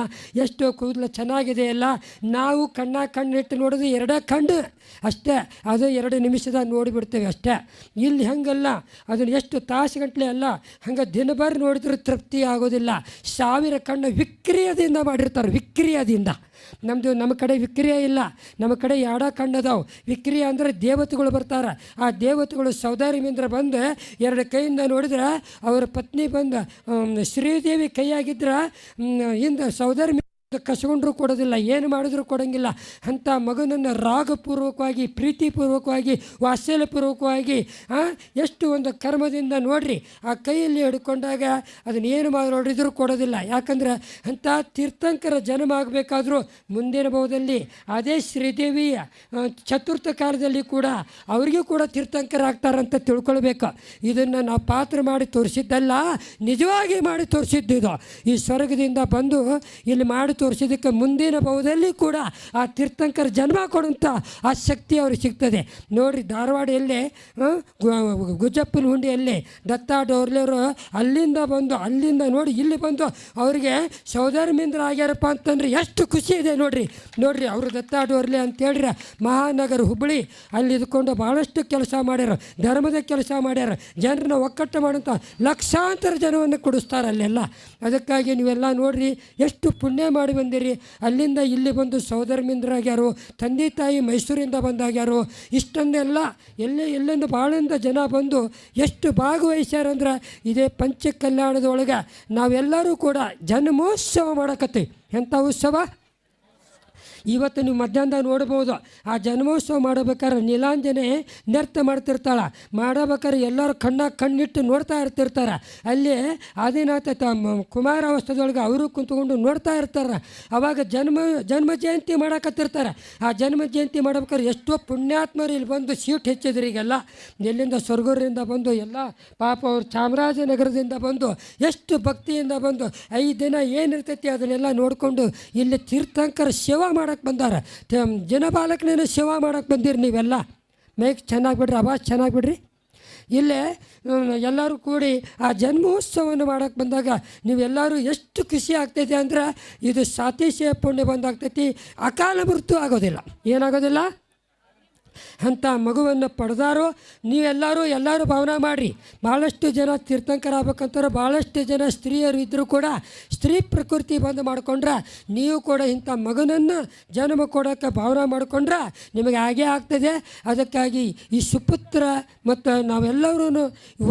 ಎಷ್ಟು ಕೂದಲು ಚೆನ್ನಾಗಿದೆ ಅಲ್ಲ ನಾವು ಕಣ್ಣ ಕಣ್ಣಿಟ್ಟು ನೋಡೋದು ಎರಡೇ ಕಣ್ಣು. ಅಷ್ಟೇ, ಅದು ಎರಡು ನಿಮಿಷದ ನೋಡಿಬಿಡ್ತೇವೆ ಅಷ್ಟೇ. ಇಲ್ಲಿ ಹಂಗಲ್ಲ, ಅದನ್ನು ಎಷ್ಟು ತಾಸು ಗಂಟಲೆ ಅಲ್ಲ, ಹಂಗೆ ದಿನಭರ ನೋಡಿದ್ರೆ ತೃಪ್ತಿ ಆಗೋದಿಲ್ಲ. ಸಾವಿರ ಕಣ್ಣು ವಿಕ್ರಿಯದಿಂದ ಮಾಡಿರ್ತಾರೆ, ವಿಕ್ರಿಯದಿಂದ. ನಮ್ಮದು ನಮ್ಮ ಕಡೆ ವಿಕ್ರಿಯ ಇಲ್ಲ, ನಮ್ಮ ಕಡೆ ಎರಡ ಕಣ್ಣದಾವು. ವಿಕ್ರಿಯ ಅಂದರೆ ದೇವತೆಗಳು ಬರ್ತಾರೆ. ಆ ದೇವತೆಗಳು ಸೌದಾರಿಮಿಂದ್ರ ಬಂದು ಎರಡು ಕೈಯಿಂದ ನೋಡಿದ್ರೆ, ಅವರ ಪತ್ನಿ ಬಂದು ಶ್ರೀದೇವಿ ಕೈಯಾಗಿದ್ದರೆ ಹಿಂದೆ ಸೌದಾರಿ ಕಸ್ಕೊಂಡ್ರು ಕೊಡೋದಿಲ್ಲ, ಏನು ಮಾಡಿದ್ರು ಕೊಡೋಂಗಿಲ್ಲ. ಅಂಥ ಮಗನನ್ನು ರಾಗಪೂರ್ವಕವಾಗಿ, ಪ್ರೀತಿಪೂರ್ವಕವಾಗಿ, ವಾತ್ಸಲ್ಯಪೂರ್ವಕವಾಗಿ ಎಷ್ಟು ಒಂದು ಕರ್ಮದಿಂದ ನೋಡ್ರಿ, ಆ ಕೈಯಲ್ಲಿ ಹಿಡ್ಕೊಂಡಾಗ ಅದನ್ನು ಏನು ಮಾಡಿ ಕೊಡೋದಿಲ್ಲ. ಯಾಕಂದ್ರೆ ಅಂಥ ತೀರ್ಥಂಕರ ಜನ್ಮ ಆಗಬೇಕಾದ್ರೂ ಮುಂದಿನ ಭಾವದಲ್ಲಿ ಅದೇ ಶ್ರೀದೇವಿಯ ಚತುರ್ಥ ಕಾಲದಲ್ಲಿ ಕೂಡ ಅವರಿಗೂ ಕೂಡ ತೀರ್ಥಂಕರ ಆಗ್ತಾರಂತ ತಿಳ್ಕೊಳ್ಬೇಕು. ಇದನ್ನು ನಾವು ಪಾತ್ರ ಮಾಡಿ ತೋರಿಸಿದ್ದಲ್ಲ, ನಿಜವಾಗಿ ಮಾಡಿ ತೋರಿಸಿದ್ದು ಇದು. ಈ ಸ್ವರ್ಗದಿಂದ ಬಂದು ಇಲ್ಲಿ ಮಾಡಿ ತೋರಿಸಿದ್ದಕ್ಕೆ ಮುಂದಿನ ಭವದಲ್ಲಿ ಕೂಡ ಆ ತೀರ್ಥಂಕರ ಜನ್ಮ ಕೊಡುವಂಥ ಆ ಶಕ್ತಿ ಅವ್ರಿಗೆ ಸಿಗ್ತದೆ. ನೋಡಿರಿ ಧಾರವಾಡ ಎಲ್ಲೇ ಗು- ಗುಜ್ಜಪ್ಪನ ಹುಂಡಿಯಲ್ಲಿ ದತ್ತ ಡೋರ್ಲೆರು ಅಲ್ಲಿಂದ ಬಂದು, ಅಲ್ಲಿಂದ ನೋಡಿ ಇಲ್ಲಿ ಬಂದು ಅವರಿಗೆ ಸೌಧರ್ಮೇಂದ್ರ ಆಗ್ಯಾರಪ್ಪ ಅಂತಂದ್ರೆ ಎಷ್ಟು ಖುಷಿ ಇದೆ ನೋಡಿರಿ. ನೋಡಿರಿ ಅವರು ದತ್ತಾಡೋರ್ಲಿ ಅಂತ ಹೇಳಿರ, ಮಹಾನಗರ ಹುಬ್ಬಳ್ಳಿ ಅಲ್ಲಿ ಇದ್ಕೊಂಡು ಭಾಳಷ್ಟು ಕೆಲಸ ಮಾಡ್ಯಾರ, ಧರ್ಮದ ಕೆಲಸ ಮಾಡ್ಯಾರ, ಜನರನ್ನ ಒಕ್ಕಟ್ಟು ಮಾಡುವಂಥ ಲಕ್ಷಾಂತರ ಜನವನ್ನು ಕೊಡಿಸ್ತಾರೆ ಅಲ್ಲೆಲ್ಲ. ಅದಕ್ಕಾಗಿ ನೀವೆಲ್ಲ ನೋಡಿರಿ ಎಷ್ಟು ಪುಣ್ಯ ಮಾಡಿ ಬಂದಿರಿ. ಅಲ್ಲಿಂದ ಇಲ್ಲಿ ಬಂದು ಸೌದರ್ಮಿಂದ್ರಾಗ್ಯಾರು ತಂದೆ ತಾಯಿ ಮೈಸೂರಿಂದ ಬಂದಾಗ್ಯಾರು ಇಷ್ಟೊಂದೆಲ್ಲ ಎಲ್ಲೇ ಎಲ್ಲಿಂದ ಭಾಳಿಂದ ಜನ ಬಂದು ಎಷ್ಟು ಭಾಗವಹಿಸ್ಯಾರಂದ್ರೆ ಇದೇ ಪಂಚ ಕಲ್ಯಾಣದೊಳಗೆ ನಾವೆಲ್ಲರೂ ಕೂಡ ಜನ್ಮೋತ್ಸವ ಮಾಡಕತ್ತೀವಿ. ಎಂಥ ಉತ್ಸವ? ಇವತ್ತು ನೀವು ಮಧ್ಯಾಹ್ನದಾಗ ನೋಡ್ಬೋದು, ಆ ಜನ್ಮೋತ್ಸವ ಮಾಡಬೇಕಾದ್ರೆ ನೀಲಾಂಜನೆ ನೃತ್ಯ ಮಾಡ್ತಿರ್ತಾಳೆ. ಮಾಡಬೇಕಾದ್ರೆ ಎಲ್ಲರೂ ಕಣ್ಣಾಗ ಕಣ್ಣಿಟ್ಟು ನೋಡ್ತಾ ಇರ್ತಿರ್ತಾರೆ. ಅಲ್ಲಿ ಆದಿನಾಥ ತಮ್ಮ ಕುಮಾರಾವಸ್ಥೆದೊಳಗೆ ಅವರು ಕುಂತ್ಕೊಂಡು ನೋಡ್ತಾ ಇರ್ತಾರೆ. ಅವಾಗ ಜನ್ಮ ಜನ್ಮ ಜಯಂತಿ ಮಾಡಕತ್ತಿರ್ತಾರೆ. ಆ ಜನ್ಮ ಜಯಂತಿ ಮಾಡ್ಬೇಕಾದ್ರೆ ಎಷ್ಟೋ ಪುಣ್ಯಾತ್ಮರು ಇಲ್ಲಿ ಬಂದು ಸೀಟ್ ಹೆಚ್ಚಿದ್ರು ಈಗೆಲ್ಲ. ಎಲ್ಲಿಂದ ಸೊರಗೂರಿಂದ ಬಂದು ಎಲ್ಲ ಪಾಪ ಅವರು ಚಾಮರಾಜನಗರದಿಂದ ಬಂದು ಎಷ್ಟು ಭಕ್ತಿಯಿಂದ ಬಂದು ಐದು ದಿನ ಏನಿರ್ತೈತಿ ಅದನ್ನೆಲ್ಲ ನೋಡಿಕೊಂಡು ಇಲ್ಲಿ ತೀರ್ಥಂಕರ ಸೇವಾ ಮಾಡಕ್ಕೆ ಬಂದಾರ. ತ- ಜನಪಾಲಕನೇನು ಸೇವಾ ಮಾಡಕ್ಕೆ ಬಂದಿರಿ ನೀವೆಲ್ಲ. ಮೇಕ್ ಚೆನ್ನಾಗಿ ಬಿಡ್ರಿ, ಅವಾಜ್ ಚೆನ್ನಾಗಿ ಬಿಡ್ರಿ. ಇಲ್ಲೇ ಎಲ್ಲರೂ ಕೂಡಿ ಆ ಜನ್ಮೋತ್ಸವವನ್ನು ಮಾಡೋಕ್ಕೆ ಬಂದಾಗ ನೀವೆಲ್ಲರೂ ಎಷ್ಟು ಖುಷಿ ಆಗ್ತೈತೆ ಅಂದ್ರೆ ಇದು ಸಾತಿಶಯ ಪುಣ್ಯ ಬಂದಾಗ್ತೈತಿ. ಅಕಾಲ ಮೃತ್ಯು ಆಗೋದಿಲ್ಲ. ಏನಾಗೋದಿಲ್ಲ? ಅಂಥ ಮಗುವನ್ನು ಪಡೆದಾರೋ, ನೀವೆಲ್ಲರೂ ಎಲ್ಲರೂ ಭಾವನೆ ಮಾಡಿರಿ. ಭಾಳಷ್ಟು ಜನ ತೀರ್ಥಂಕರ ಆಗ್ಬೇಕಂತಾರೆ ಭಾಳಷ್ಟು ಜನ ಸ್ತ್ರೀಯರು ಇದ್ದರೂ ಕೂಡ ಸ್ತ್ರೀ ಪ್ರಕೃತಿ ಬಂದು ಮಾಡಿಕೊಂಡ್ರೆ, ನೀವು ಕೂಡ ಇಂಥ ಮಗನನ್ನು ಜನ್ಮ ಕೊಡೋಕ್ಕೆ ಭಾವನೆ ಮಾಡಿಕೊಂಡ್ರೆ ನಿಮಗೆ ಹಾಗೇ ಆಗ್ತದೆ. ಅದಕ್ಕಾಗಿ ಈ ಸುಪುತ್ರ ಮತ್ತು ನಾವೆಲ್ಲರೂ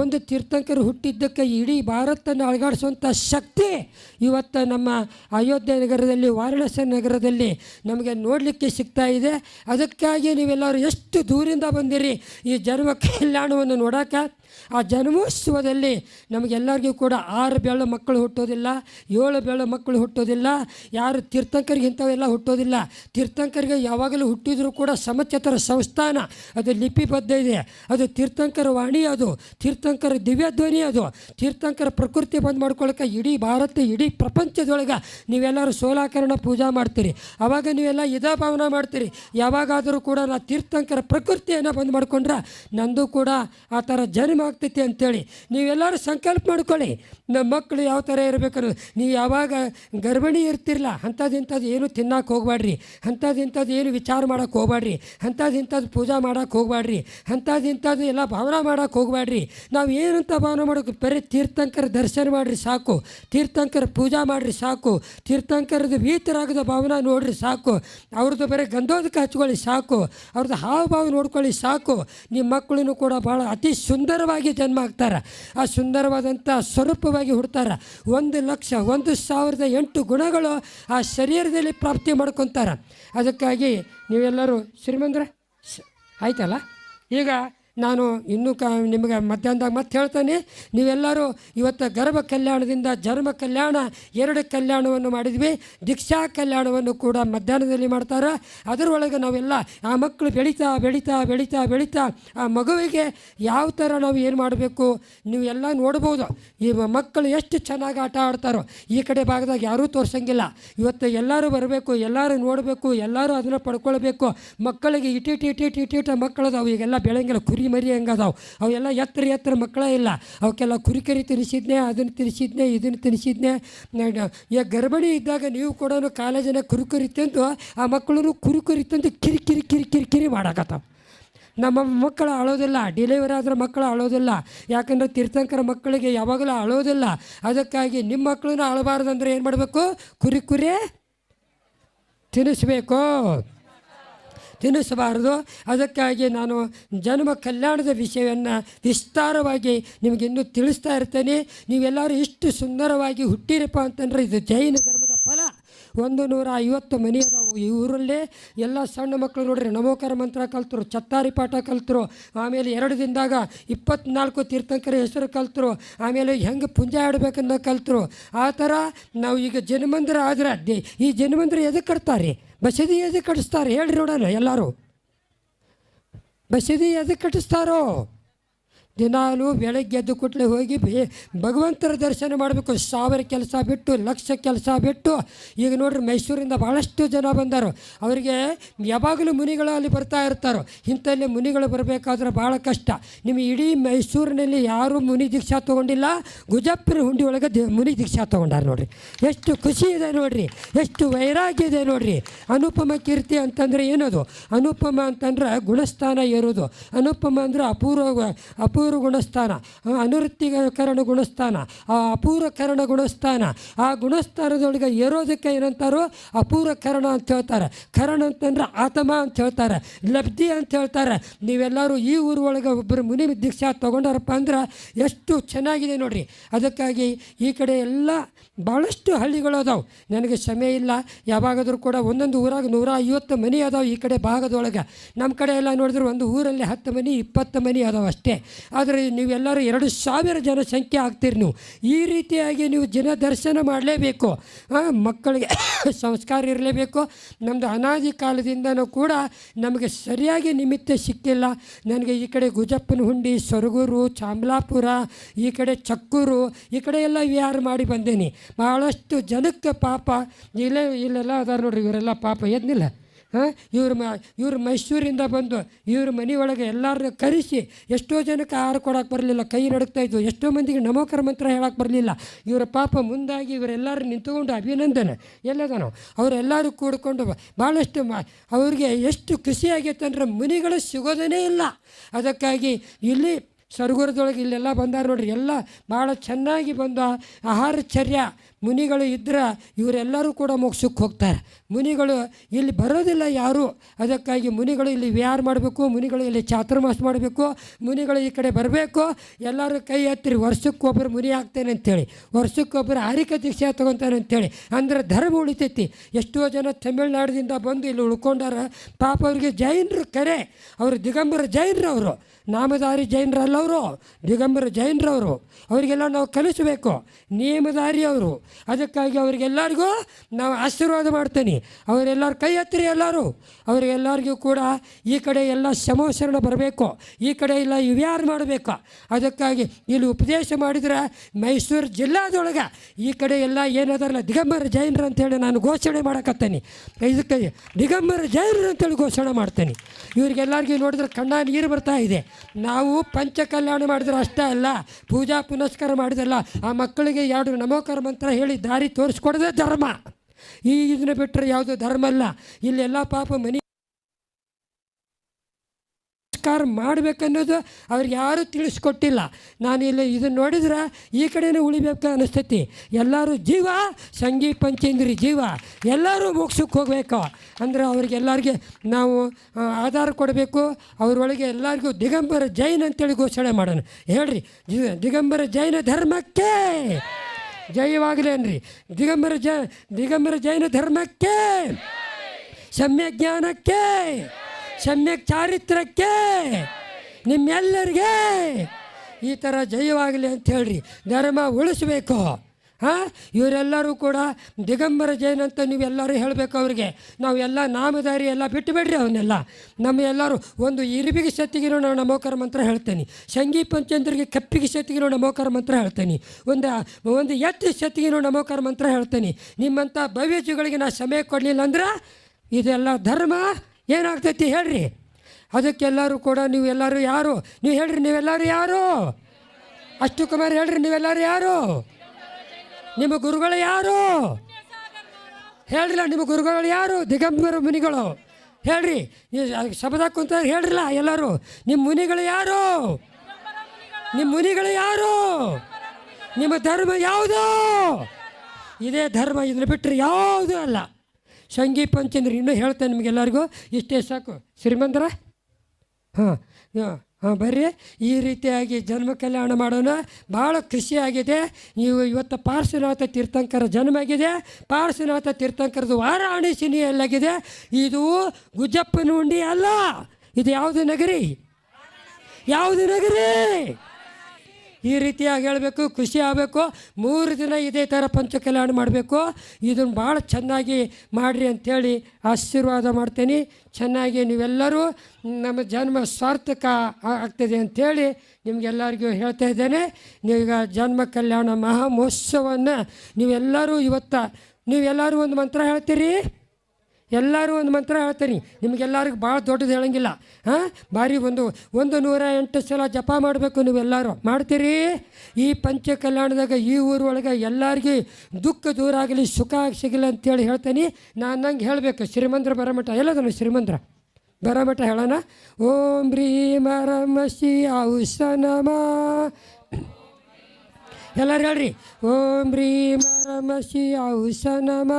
ಒಂದು ತೀರ್ಥಂಕರು ಹುಟ್ಟಿದ್ದಕ್ಕೆ ಇಡೀ ಭಾರತನ್ನು ಅಳಗಾಡಿಸುವಂಥ ಶಕ್ತಿ ಇವತ್ತು ನಮ್ಮ ಅಯೋಧ್ಯೆ ನಗರದಲ್ಲಿ, ವಾರಣಾಸಿ ನಗರದಲ್ಲಿ ನಮಗೆ ನೋಡಲಿಕ್ಕೆ ಸಿಗ್ತಾ ಇದೆ. ಅದಕ್ಕಾಗಿ ನೀವೆಲ್ಲರೂ ಎಷ್ಟು ದೂರಿಂದ ಬಂದಿರಿ? ಈ ಜನ್ಮ ಕಲ್ಯಾಣವನ್ನು ನೋಡೋಕೆ ಆ ಜನ್ಮೋತ್ಸವದಲ್ಲಿ ನಮಗೆಲ್ಲರಿಗೂ ಕೂಡ ಆರು ಬೆಳ್ಳ ಮಕ್ಕಳು ಹುಟ್ಟೋದಿಲ್ಲ, ಏಳು ಬೆಳ್ಳ ಮಕ್ಕಳು ಹುಟ್ಟೋದಿಲ್ಲ, ಯಾರು ತೀರ್ಥಂಕರಿಗೆ ಇಂಥವೆಲ್ಲ ಹುಟ್ಟೋದಿಲ್ಲ. ತೀರ್ಥಂಕರಿಗೆ ಯಾವಾಗಲೂ ಹುಟ್ಟಿದರೂ ಕೂಡ ಸಮಚೇತರ ಸಂಸ್ಥಾನ, ಅದು ಲಿಪಿಬದ್ಧ ಇದೆ. ಅದು ತೀರ್ಥಂಕರ ವಾಣಿ ಅದು, ತೀರ್ಥಂಕರ ದಿವ್ಯ ಧ್ವನಿ ಅದು. ತೀರ್ಥಂಕರ ಪ್ರಕೃತಿ ಬಂದು ಮಾಡ್ಕೊಳ್ಳೋಕೆ ಇಡೀ ಭಾರತ, ಇಡೀ ಪ್ರಪಂಚದೊಳಗೆ ನೀವೆಲ್ಲರೂ ಸೋಲಾಕರಣ ಪೂಜಾ ಮಾಡ್ತೀರಿ. ಆವಾಗ ನೀವೆಲ್ಲ ಇದೇ ಭಾವನೆ ಮಾಡ್ತೀರಿ. ಯಾವಾಗಾದರೂ ಕೂಡ ನಾ ತೀರ್ಥಂಕರ ಪ್ರಕೃತಿಯನ್ನು ಬಂದು ಮಾಡ್ಕೊಂಡ್ರೆ ನಂದು ಕೂಡ ಆ ಥರ ಜನ್ಮ ಆಗ್ತೈತಿ ಅಂತೇಳಿ. ನೀವೆಲ್ಲರೂ ಸಂಕಲ್ಪ ಮಾಡ್ಕೊಳ್ಳಿ. ನಮ್ಮ ಮಕ್ಕಳು ಯಾವ ಥರ ಇರಬೇಕು ನೀವು ಯಾವಾಗ ಗರ್ಭಿಣಿ ಇರ್ತಿರಲ್ಲ ಅಂಥದ್ದು ಇಂಥದ್ದು ಏನು ತಿನ್ನಕ್ಕೆ ಹೋಗ್ಬೇಡ್ರಿ. ಅಂಥದ್ದು ಇಂಥದ್ದು ಏನು ವಿಚಾರ ಮಾಡೋಕೆ ಹೋಗ್ಬೇಡ್ರಿ. ಅಂಥದ್ದು ಇಂಥದ್ದು ಪೂಜಾ ಮಾಡೋಕೆ ಹೋಗ್ಬೇಡ್ರಿ. ಅಂಥದ್ದು ಇಂಥದ್ದು ಎಲ್ಲ ಭಾವನೆ ಮಾಡೋಕೆ ಹೋಗ್ಬೇಡ್ರಿ. ನಾವು ಏನಂತ ಭಾವನೆ ಮಾಡೋಕೆ ಬರೀ ತೀರ್ಥಂಕರ ದರ್ಶನ ಮಾಡಿರಿ ಸಾಕು. ತೀರ್ಥಂಕರ ಪೂಜಾ ಮಾಡಿರಿ ಸಾಕು. ತೀರ್ಥಂಕರದ್ದು ವೀತರಾಗದ ಭಾವನೆ ನೋಡ್ರಿ ಸಾಕು. ಅವ್ರದ್ದು ಬರೀ ಗಂಧೋದಕ್ಕೆ ಹಚ್ಕೊಳ್ಳಿ ಸಾಕು. ಅವ್ರದ್ದು ಹಾವಭಾವ ನೋಡ್ಕೊಳ್ಳಿ ಸಾಕು. ನಿಮ್ಮ ಮಕ್ಕಳನ್ನು ಕೂಡ ಭಾಳ ಅತಿ ಸುಂದರವಾಗಿ ಜನ್ಮ ಆಗ್ತಾರೆ. ಆ ಸುಂದರವಾದಂಥ ಸ್ವರೂಪವಾಗಿ ಹುಡ್ತಾರೆ. ಒಂದು ಲಕ್ಷ, ಒಂದು ಸಾವಿರದ ಎಂಟು ಗುಣಗಳು ಆ ಶರೀರದಲ್ಲಿ ಪ್ರಾಪ್ತಿ ಮಾಡ್ಕೊತಾರೆ. ಅದಕ್ಕಾಗಿ ನೀವೆಲ್ಲರೂ ಶ್ರೀಮಂದ್ರ ಆಯ್ತಲ್ಲ? ಈಗ ನಾನು ಇನ್ನೂ ಕ, ನಿಮಗೆ ಮಧ್ಯಾಹ್ನದಾಗ ಮತ್ತೆ ಹೇಳ್ತೇನೆ. ನೀವೆಲ್ಲರೂ ಇವತ್ತು ಗರ್ಭ ಕಲ್ಯಾಣದಿಂದ ಜನ್ಮ ಕಲ್ಯಾಣ, ಎರಡು ಕಲ್ಯಾಣವನ್ನು ಮಾಡಿದ್ವಿ. ದೀಕ್ಷಾ ಕಲ್ಯಾಣವನ್ನು ಕೂಡ ಮಧ್ಯಾಹ್ನದಲ್ಲಿ ಮಾಡ್ತಾರೆ. ಅದರೊಳಗೆ ನಾವೆಲ್ಲ ಆ ಮಕ್ಕಳು ಬೆಳೀತಾ ಬೆಳೀತಾ ಬೆಳೀತಾ ಬೆಳೀತಾ ಆ ಮಗುವಿಗೆ ಯಾವ ಥರ ನಾವು ಏನು ಮಾಡಬೇಕು? ನೀವು ಎಲ್ಲ ನೋಡ್ಬೋದು. ಈ ಮಕ್ಕಳು ಎಷ್ಟು ಚೆನ್ನಾಗಿ ಆಟ ಆಡ್ತಾರೋ. ಈ ಕಡೆ ಭಾಗದಾಗ ಯಾರೂ ತೋರ್ಸಂಗಿಲ್ಲ. ಇವತ್ತು ಎಲ್ಲರೂ ಬರಬೇಕು, ಎಲ್ಲರೂ ನೋಡಬೇಕು, ಎಲ್ಲರೂ ಅದನ್ನು ಪಡ್ಕೊಳ್ಬೇಕು. ಮಕ್ಕಳಿಗೆ ಇಟಿಟ್ ಇಟಿಟ್, ಇಟಿಟ ಮಕ್ಕಳದಾವು. ಈಗೆಲ್ಲ ಬೆಳೆಯಂಗಿಲ್ಲ ಕುರಿ ಮರಿ ಹೆಂಗದಾವು ಅವೆಲ್ಲ ಎತ್ತರ ಎತ್ತರ ಮಕ್ಕಳೇ ಇಲ್ಲ. ಅವಕ್ಕೆಲ್ಲ ಕುರಿ ಕುರಿ ತಿನ್ನಿಸಿದ್ನೆ ಅದನ್ನು ತಿನ್ನಿಸಿದ್ನೆ ಇದನ್ನು ತಿನ್ನಿಸಿದ್ನೆ ಈಗ ಗರ್ಭಿಣಿ ಇದ್ದಾಗ ನೀವು ಕೂಡ ಕಾಲೇಜಿನ ಕುರುಕುರಿ ತಂದು, ಆ ಮಕ್ಕಳು ಕುರುಕುರಿ ತಂದು ಕಿರಿ ಕಿರಿ ಕಿರಿ ಕಿರಿ ಕಿರಿ ಮಾಡಾಕತ್ತಾವ. ನಮ್ಮ ಮಕ್ಕಳು ಅಳೋದಿಲ್ಲ, ಡಿಲಿವರಿ ಆದ್ರೆ ಮಕ್ಕಳು ಅಳೋದಿಲ್ಲ. ಯಾಕಂದರೆ ತೀರ್ಥಂಕರ ಮಕ್ಕಳಿಗೆ ಯಾವಾಗಲೂ ಅಳೋದಿಲ್ಲ. ಅದಕ್ಕಾಗಿ ನಿಮ್ಮ ಮಕ್ಕಳನ್ನ ಅಳಬಾರ್ದಂದ್ರೆ ಏನು ಮಾಡಬೇಕು? ಕುರಿ ಕುರಿ ತಿನ್ನಿಸ್ಬೇಕು. ತಿನ್ನಿಸಬಾರದು ಅದಕ್ಕಾಗಿ ನಾನು ಜನ್ಮ ಕಲ್ಯಾಣದ ವಿಷಯವನ್ನು ವಿಸ್ತಾರವಾಗಿ ನಿಮಗೆ ಇನ್ನೂ ತಿಳಿಸ್ತಾ ಇರ್ತೇನೆ. ನೀವೆಲ್ಲರೂ ಇಷ್ಟು ಸುಂದರವಾಗಿ ಹುಟ್ಟಿರಪ್ಪ ಅಂತಂದ್ರೆ ಇದು ಜೈನ ಧರ್ಮದ ಫಲ. ಒಂದು ನೂರ ಐವತ್ತು ಮನೆ ಅದಾವು ಈ ಊರಲ್ಲೇ ಎಲ್ಲ ಸಣ್ಣ ಮಕ್ಕಳು ನೋಡ್ರಿ, ನಮೋಕಾರ ಮಂತ್ರ ಕಲ್ತರು ಚತ್ತಾರಿ ಪಾಠ ಕಲ್ತರು, ಆಮೇಲೆ ಎರಡು ದಿನದಾಗ ಇಪ್ಪತ್ನಾಲ್ಕು ತೀರ್ಥಂಕರ ಹೆಸರು ಕಲ್ತರು, ಆಮೇಲೆ ಹೆಂಗೆ ಪುಂಜ ಆಡ್ಬೇಕನ್ನ ಕಲ್ತರು. ಆ ಥರ ನಾವು ಈಗ ಜನಮಂದಿರ ಆದರೆ ಅದೇ, ಈ ಜನಮಂದಿರ ಎದಕ್ಕೆ ಕಟ್ತಾರೆ? ಬಸದಿ ಎದಕ್ಕೆ ಕಟ್ಟಿಸ್ತಾರೆ? ಹೇಳ್ರಿ ನೋಡೋಣ ಎಲ್ಲರೂ. ಬಸದಿ ಎದಕ್ಕೆ ಕಟ್ಟಿಸ್ತಾರೋ? ದಿನಾಲು ಬೆಳಗ್ಗೆ ಎದ್ದು ಕೂಡಲೇ ಹೋಗಿ ಭಗವಂತರ ದರ್ಶನ ಮಾಡಬೇಕು. ಸಾವಿರ ಕೆಲಸ ಬಿಟ್ಟು, ಲಕ್ಷ ಕೆಲಸ ಬಿಟ್ಟು, ಈಗ ನೋಡ್ರಿ ಮೈಸೂರಿಂದ ಭಾಳಷ್ಟು ಜನ ಬಂದರು. ಅವರಿಗೆ ಯಾವಾಗಲೂ ಮುನಿಗಳು ಅಲ್ಲಿ ಬರ್ತಾ ಇರ್ತಾರೋ. ಇಂಥಲ್ಲಿ ಮುನಿಗಳು ಬರಬೇಕಾದ್ರೆ ಭಾಳ ಕಷ್ಟ. ನಿಮ್ಮ ಇಡೀ ಮೈಸೂರಿನಲ್ಲಿ ಯಾರೂ ಮುನಿ ದೀಕ್ಷಾ ತೊಗೊಂಡಿಲ್ಲ. ಗುಜಪ್ಪಿನ ಹುಂಡಿ ಒಳಗೆ ಮುನಿ ದೀಕ್ಷಾ ತೊಗೊಂಡಾರೆ ನೋಡಿರಿ. ಎಷ್ಟು ಖುಷಿ ಇದೆ ನೋಡಿರಿ. ಎಷ್ಟು ವೈರಾಗ್ಯ ಇದೆ ನೋಡಿರಿ. ಅನುಪಮ ಕೀರ್ತಿ ಅಂತಂದರೆ ಏನದು? ಅನುಪಮ ಅಂತಂದ್ರೆ ಗುಣಸ್ಥಾನ ಏರೋದು. ಅನುಪಮ ಅಂದರೆ ಅಪೂರ್ವ ಅಪೂರ್ವ ಗುಣಸ್ಥಾನ ಅನುವೃತ್ತಿ ಕರಣ ಗುಣಸ್ಥಾನ, ಆ ಅಪೂರ್ವಕರಣ ಗುಣಸ್ಥಾನ. ಆ ಗುಣಸ್ಥಾನದೊಳಗೆ ಏರೋದಕ್ಕೆ ಏನಂತಾರೋ ಅಪೂರ್ವಕರಣ ಅಂತ ಹೇಳ್ತಾರೆ. ಕರಣ ಅಂತಂದ್ರೆ ಆತಮ ಅಂತ ಹೇಳ್ತಾರೆ. ಲಬ್ಧಿ ಅಂತ ಹೇಳ್ತಾರೆ. ನೀವೆಲ್ಲರೂ ಈ ಊರೊಳಗೆ ಒಬ್ಬರು ಮುನಿ ದೀಕ್ಷಾ ತೊಗೊಂಡಾರಪ್ಪ ಅಂದ್ರೆ ಎಷ್ಟು ಚೆನ್ನಾಗಿದೆ ನೋಡ್ರಿ. ಅದಕ್ಕಾಗಿ ಈ ಕಡೆ ಎಲ್ಲ ಭಾಳಷ್ಟು ಹಳ್ಳಿಗಳು ಅದಾವೆ. ನನಗೆ ಸಮಯ ಇಲ್ಲ. ಯಾವಾಗಾದರೂ ಕೂಡ ಒಂದೊಂದು ಊರಾಗ ನೂರ ಐವತ್ತು ಮನೆ ಅದಾವೆ ಈ ಕಡೆ ಭಾಗದೊಳಗೆ. ನಮ್ಮ ಕಡೆ ಎಲ್ಲ ನೋಡಿದ್ರೆ ಒಂದು ಊರಲ್ಲಿ ಹತ್ತು ಮನೆ, ಇಪ್ಪತ್ತು ಮನೆ ಅದಾವೆ ಅಷ್ಟೇ. ಆದರೆ ನೀವೆಲ್ಲರೂ ಎರಡು ಸಾವಿರ ಜನಸಂಖ್ಯೆ ಆಗ್ತೀರಿ ನೀವು. ಈ ರೀತಿಯಾಗಿ ನೀವು ಜನ ದರ್ಶನ ಮಾಡಲೇಬೇಕು. ಮಕ್ಕಳಿಗೆ ಸಂಸ್ಕಾರ ಇರಲೇಬೇಕು. ನಮ್ಮದು ಅನಾದಿ ಕಾಲದಿಂದನೂ ಕೂಡ ನಮಗೆ ಸರಿಯಾಗಿ ನಿಮಿತ್ತ ಸಿಕ್ಕಿಲ್ಲ ನನಗೆ ಈ ಕಡೆ ಗುಜಪ್ಪನ ಹುಂಡಿ ಸೊರಗೂರು, ಚಾಮಲಾಪುರ, ಈ ಕಡೆ ಚಕ್ಕೂರು, ಈ ಕಡೆ ಎಲ್ಲ ವಿಹಾರ ಮಾಡಿ ಬಂದೇನಿ. ಭಾಳಷ್ಟು ಜನಕ್ಕೆ ಪಾಪ. ಇಲ್ಲೇ ಇಲ್ಲೆಲ್ಲ ಅದಾರ ನೋಡ್ರಿ, ಇವರೆಲ್ಲ ಪಾಪ ಎದ್ನಿಲ್ಲ ಇವ್ರ ಮ, ಇವರು ಮೈಸೂರಿಂದ ಬಂದು ಇವ್ರ ಮನೆಯೊಳಗೆ ಎಲ್ಲರನ್ನ ಕರೆಸಿ ಎಷ್ಟೋ ಜನಕ್ಕೆ ಆಹಾರ ಕೊಡೋಕೆ ಬರಲಿಲ್ಲ, ಕೈ ನಡುಕ್ತಾ ಇದ್ವು. ಎಷ್ಟೋ ಮಂದಿಗೆ ನಮೋಕರ ಮಂತ್ರ ಹೇಳಕ್ಕೆ ಬರಲಿಲ್ಲ. ಇವರ ಪಾಪ ಮುಂದಾಗಿ ಇವರೆಲ್ಲರೂ ನಿಂತುಕೊಂಡು ಅಭಿನಂದನೆ. ಎಲ್ಲದನೋ ಅವರೆಲ್ಲರೂ ಕೂಡ್ಕೊಂಡು ಭಾಳಷ್ಟು ಮ, ಅವ್ರಿಗೆ ಎಷ್ಟು ಖುಷಿ ಅಂದರೆ ಮುನಿಗಳು ಸಿಗೋದೇ ಇಲ್ಲ. ಅದಕ್ಕಾಗಿ ಇಲ್ಲಿ ಸರ್ಗುರದೊಳಗೆ ಇಲ್ಲೆಲ್ಲ ಬಂದಾರ ನೋಡ್ರಿ. ಎಲ್ಲ ಭಾಳ ಚೆನ್ನಾಗಿ ಬಂದು ಆಹಾರ ಆಹಾರಚರ್ಯ ಮುನಿಗಳು ಇದ್ರೆ ಇವರೆಲ್ಲರೂ ಕೂಡ ಮೋಕ್ಷಕ್ಕೆ ಹೋಗ್ತಾರೆ. ಮುನಿಗಳು ಇಲ್ಲಿ ಬರೋದಿಲ್ಲ ಯಾರು. ಅದಕ್ಕಾಗಿ ಮುನಿಗಳು ಇಲ್ಲಿ ವಿಹಾರ ಮಾಡಬೇಕು, ಮುನಿಗಳು ಇಲ್ಲಿ ಚಾತುರ್ಮಾಸ ಮಾಡಬೇಕು, ಮುನಿಗಳು ಈ ಕಡೆ ಬರಬೇಕು. ಎಲ್ಲರೂ ಕೈ ಎತ್ತಿರಿ ವರ್ಷಕ್ಕೊಬ್ಬರು ಮುನಿ ಆಗ್ತೇನೆ ಅಂತೇಳಿ ವರ್ಷಕ್ಕೊಬ್ಬರು ಆರಿಕ ದೀಕ್ಷೆ ತೊಗೊತಾನೆ ಅಂತೇಳಿ ಅಂದರೆ ಧರ್ಮ ಉಳಿತೈತಿ. ಎಷ್ಟೋ ಜನ ತಮಿಳ್ನಾಡಿನಿಂದ ಬಂದು ಇಲ್ಲಿ ಉಳ್ಕೊಂಡಾರ ಪಾಪ ಅವರಿಗೆ ಜೈನರು ಕರೆ. ಅವರು ದಿಗಂಬರ ಜೈನರು ಅವರು. ನಾಮಧಾರಿ ಜೈನರಲ್ಲ ಅವರು ದಿಗಂಬರ ಜೈನರವರು ಅವರಿಗೆಲ್ಲ ನಾವು ಕಲಿಸಬೇಕು. ನಿಯಮದಾರಿ ಅವರು. ಅದಕ್ಕಾಗಿ ಅವರಿಗೆಲ್ಲರಿಗೂ ನಾವು ಆಶೀರ್ವಾದ ಮಾಡ್ತೇನೆ. ಅವರೆಲ್ಲರ ಕೈ ಹತ್ತಿರಿ ಎಲ್ಲರೂ. ಅವರಿಗೆಲ್ಲರಿಗೂ ಕೂಡ ಈ ಕಡೆ ಎಲ್ಲ ಸಮೋಸರಣ ಬರಬೇಕು. ಈ ಕಡೆ ಎಲ್ಲ ಇವ್ಯಾರು ಮಾಡಬೇಕು. ಅದಕ್ಕಾಗಿ ಇಲ್ಲಿ ಉಪದೇಶ ಮಾಡಿದರೆ ಮೈಸೂರು ಜಿಲ್ಲಾದೊಳಗೆ ಈ ಕಡೆ ಎಲ್ಲ ಏನದಾರಲ್ಲ ದಿಗಂಬರ ಜೈನರು ಅಂತೇಳಿ ನಾನು ಘೋಷಣೆ ಮಾಡಕತ್ತೇನೆ. ಇದಕ್ಕೆ ದಿಗಂಬರ ಜೈನರು ಅಂತೇಳಿ ಘೋಷಣೆ ಮಾಡ್ತೇನೆ. ಇವರಿಗೆಲ್ಲರಿಗೂ ನೋಡಿದ್ರೆ ಕಣ್ಣ ನೀರು ಬರ್ತಾ ಇದೆ. ನಾವು ಪಂಚ ಕಲ್ಯಾಣ ಮಾಡಿದ್ರೆ ಅಷ್ಟೇ ಅಲ್ಲ, ಪೂಜಾ ಪುನಸ್ಕಾರ ಮಾಡಿದಲ್ಲ, ಆ ಮಕ್ಕಳಿಗೆ ಎರಡು ನಮೋಕರ ಮಂತ್ರ ಹೇಳಿ ದಾರಿ ತೋರಿಸ್ಕೊಡೋದೇ ಧರ್ಮ. ಈ ಇದನ್ನ ಬಿಟ್ಟರೆ ಯಾವುದು ಧರ್ಮ ಅಲ್ಲ. ಇಲ್ಲೆಲ್ಲ ಪಾಪ ಮನೆ ನಮಸ್ಕಾರ ಮಾಡಬೇಕನ್ನೋದು ಅವ್ರಿಗೆ ಯಾರೂ ತಿಳಿಸ್ಕೊಟ್ಟಿಲ್ಲ. ನಾನು ಇಲ್ಲಿ ಇದನ್ನು ನೋಡಿದ್ರೆ ಈ ಕಡೆನೇ ಉಳಿಬೇಕು ಅನಿಸ್ತೈತಿ. ಎಲ್ಲರೂ ಜೀವ, ಸಂಗೀ, ಪಂಚೇಂದ್ರಿ ಜೀವ ಎಲ್ಲರೂ ಮೋಕ್ಷಕ್ಕೆ ಹೋಗಬೇಕು. ಅಂದರೆ ಅವ್ರಿಗೆಲ್ಲರಿಗೆ ನಾವು ಆಧಾರ ಕೊಡಬೇಕು. ಅವ್ರೊಳಗೆ ಎಲ್ಲರಿಗೂ ದಿಗಂಬರ ಜೈನ್ ಅಂತೇಳಿ ಘೋಷಣೆ ಮಾಡೋಣ. ಹೇಳ್ರಿ ದಿಗಂಬರ ಜೈನ ಧರ್ಮಕ್ಕೆ ಜಯವಾಗಲಿ ಅನ್ರಿ. ದಿಗಂಬರ ಜ, ದಿಗಂಬರ ಜೈನ ಧರ್ಮಕ್ಕೆ ಸಮ್ಯ ಜ್ಞಾನಕ್ಕೆ ಸಮ್ಯಕ್ ಚಾರಿತ್ರಕ್ಕೆ, ನಿಮ್ಮೆಲ್ಲರಿಗೆ ಈ ಥರ ಜಯವಾಗಲಿ ಅಂತ ಹೇಳ್ರಿ. ಧರ್ಮ ಉಳಿಸ್ಬೇಕು. ಇವರೆಲ್ಲರೂ ಕೂಡ ದಿಗಂಬರ ಜೈನ್ ಅಂತ ನೀವೆಲ್ಲರೂ ಹೇಳಬೇಕು ಅವ್ರಿಗೆ. ನಾವೆಲ್ಲ ನಾಮಧಾರಿ ಎಲ್ಲ ಬಿಟ್ಟುಬಿಡ್ರಿ ಅವನ್ನೆಲ್ಲ. ನಮ್ಮ ಎಲ್ಲರೂ ಒಂದು ಇರಿಬಿಗೆ ಸತ್ತಿಗಿರೋ ನಾವು ನಮೋಕರ ಮಂತ್ರ ಹೇಳ್ತೇನೆ. ಸಂಗೀ ಪಂಚಂದ್ರಿಗೆ ಕಪ್ಪಿಗೆ ಸತ್ತಿಗಿರೋ ನಮೋಕರ ಮಂತ್ರ ಹೇಳ್ತೇನೆ. ಒಂದು ಒಂದು ಎತ್ತು ಸತ್ತಿಗಿರೋ ನಮೋಕರ ಮಂತ್ರ ಹೇಳ್ತೇನೆ. ನಿಮ್ಮಂಥ ಭವ್ಯಜುಗಳಿಗೆ ನಾ ಸಮಯ ಕೊಡಲಿಲ್ಲ ಅಂದ್ರೆ ಇದೆಲ್ಲ ಧರ್ಮ ಏನಾಗ್ತೈತಿ ಹೇಳ್ರಿ. ಅದಕ್ಕೆಲ್ಲರೂ ಕೂಡ ನೀವು ಎಲ್ಲರೂ ಯಾರು? ನೀವು ಹೇಳ್ರಿ ನೀವೆಲ್ಲರೂ ಯಾರು? ಅಷ್ಟು ಕುಮಾರ್ ಹೇಳ್ರಿ ನೀವೆಲ್ಲರೂ ಯಾರು? ನಿಮ್ಮ ಗುರುಗಳು ಯಾರು? ಹೇಳ್ರಿಲ್ಲ, ನಿಮ್ಮ ಗುರುಗಳು ಯಾರು? ದಿಗಂಬರ ಮುನಿಗಳು. ಹೇಳ್ರಿ ಶಬ್ದ ಕುಂತ ಹೇಳ್ರಿಲ್ಲ, ಎಲ್ಲರೂ. ನಿಮ್ಮ ಮುನಿಗಳು ಯಾರು? ನಿಮ್ಮ ಮುನಿಗಳು ಯಾರು? ನಿಮ್ಮ ಧರ್ಮ ಯಾವುದು? ಇದೇ ಧರ್ಮ ಇದನ್ನು ಬಿಟ್ಟರೆ ಯಾವುದೂ ಅಲ್ಲ. ಶಂಗಿ ಪಂಚಂದ್ರ ಇನ್ನೂ ಹೇಳ್ತೇನೆ ನಿಮಗೆಲ್ಲರಿಗೂ. ಇಷ್ಟೇ ಸಾಕು. ಶ್ರೀಮಂತರ? ಹಾಂ. ಬರ್ರಿ, ಈ ರೀತಿಯಾಗಿ ಜನ್ಮ ಕಲ್ಯಾಣ ಮಾಡೋಣ. ಭಾಳ ಖುಷಿಯಾಗಿದೆ ನೀವು ಇವತ್ತು ಪಾರ್ಶ್ವನಾಥ ತೀರ್ಥಂಕರ ಜನ್ಮ ಆಗಿದೆ. ಪಾರ್ಶ್ವನಾಥ ತೀರ್ಥಂಕರದು ವಾರಾಣಿ ಎಲ್ಲಾಗಿದೆ ಇದು ಗುಜಪ್ಪನ ಉಂಡಿ ಅಲ್ಲ, ಇದು ಯಾವುದು ನಗರಿ? ಯಾವುದು ನಗರಿ? ಈ ರೀತಿಯಾಗಿ ಹೇಳಬೇಕು, ಖುಷಿ ಆಗಬೇಕು, ಮೂರು ದಿನ ಇದೇ ಥರ ಪಂಚಕಲ್ಯಾಣ ಮಾಡಬೇಕು. ಇದನ್ನು ಭಾಳ ಚೆನ್ನಾಗಿ ಮಾಡಿರಿ ಅಂಥೇಳಿ ಆಶೀರ್ವಾದ ಮಾಡ್ತೇನೆ. ಚೆನ್ನಾಗಿ ನೀವೆಲ್ಲರೂ ನಮ್ಮ ಜನ್ಮ ಸಾರ್ಥಕ ಆಗ್ತದೆ ಅಂಥೇಳಿ ನಿಮಗೆಲ್ಲರಿಗೂ ಹೇಳ್ತಾ ಇದ್ದೇನೆ. ನೀವೀಗ ಜನ್ಮ ಕಲ್ಯಾಣ ಮಹಾ ಮಹೋತ್ಸವವನ್ನು ನೀವೆಲ್ಲರೂ ಇವತ್ತು ನೀವೆಲ್ಲರೂ ಒಂದು ಮಂತ್ರ ಹೇಳ್ತೀರಿ? ಎಲ್ಲರೂ ಒಂದು ಮಂತ್ರ ಹೇಳ್ತೀನಿ. ನಿಮಗೆಲ್ಲರಿಗೂ ಭಾಳ ದೊಡ್ಡದು ಹೇಳಂಗಿಲ್ಲ. ಹಾಂ? ಭಾರಿ ಒಂದು ಒಂದು ನೂರ ಎಂಟು ಸಲ ಜಪ ಮಾಡಬೇಕು ನೀವೆಲ್ಲರೂ. ಮಾಡ್ತೀರಿ? ಈ ಪಂಚ ಕಲ್ಯಾಣದಾಗ ಈ ಊರೊಳಗೆ ಎಲ್ಲರಿಗೂ ದುಃಖ ದೂರ ಆಗಲಿ, ಸುಖ ಸಿಗಲಿ ಅಂತೇಳಿ ಹೇಳ್ತೀನಿ. ನಾನು ನಂಗೆ ಹೇಳಬೇಕು, ಶ್ರೀಮಂದ್ರ ಬರಮಠ ಎಲ್ಲದನ್ನು ಶ್ರೀಮಂದ್ರ? ಬರಮಠ ಹೇಳೋಣ? ಓಂ ಬ್ರೀ ಮರಮಸಿ ಶಿ ಔಸನಮ ಎಲ್ಲರೂ ಹೇಳ್ರಿ ಓಂ ರೀ ಮರಮ ಶಿ ಔಸನಮ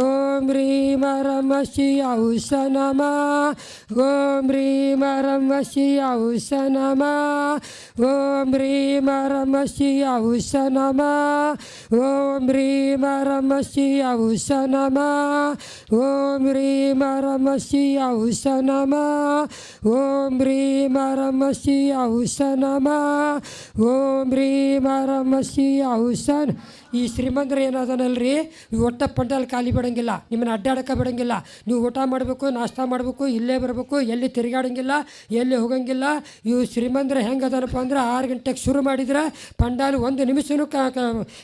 ಓಂ ರೀ ಮರಮ ಶಿ ಔಸನಮ ಓಂ ರೀ ಮರಮ ಶಿ ಔಸನಮ ಓಂ ರೀ ಮರಮ ಶಿ ಔಸನಮ ಓಂ ರೀ ಮರಮ ಶಿ ಔಸನಮ ಓಂ ರೀ ಮರಮ ಶಿ ಔಸನಮ ಓಂ ರೀ ಮರಮ ಶಿ ಔಸನಮ ಓಂ ರೀ ಮರಮ مسيح سن ಈ ಶ್ರೀಮಂತರ ಏನದನಲ್ರಿ? ಒಟ್ಟ ಪಂಡಲ್ ಖಾಲಿ ಬಿಡೋಂಗಿಲ್ಲ. ನಿಮ್ಮನ್ನ ಅಡ್ಡಾಡಕ್ಕೆ ಬಿಡಂಗಿಲ್ಲ. ನೀವು ಊಟ ಮಾಡಬೇಕು, ನಾಷ್ಟ ಮಾಡಬೇಕು, ಇಲ್ಲೇ ಬರಬೇಕು, ಎಲ್ಲಿ ತಿರುಗಾಡೋಂಗಿಲ್ಲ, ಎಲ್ಲಿ ಹೋಗಂಗಿಲ್ಲ. ಇವು ಶ್ರೀಮಂತರ ಹೆಂಗೆ ಅದನಪ್ಪ ಅಂದ್ರೆ ಆರು ಗಂಟೆಗೆ ಶುರು ಮಾಡಿದ್ರೆ ಪಂಡಾಲ್ ಒಂದು ನಿಮಿಷನೂ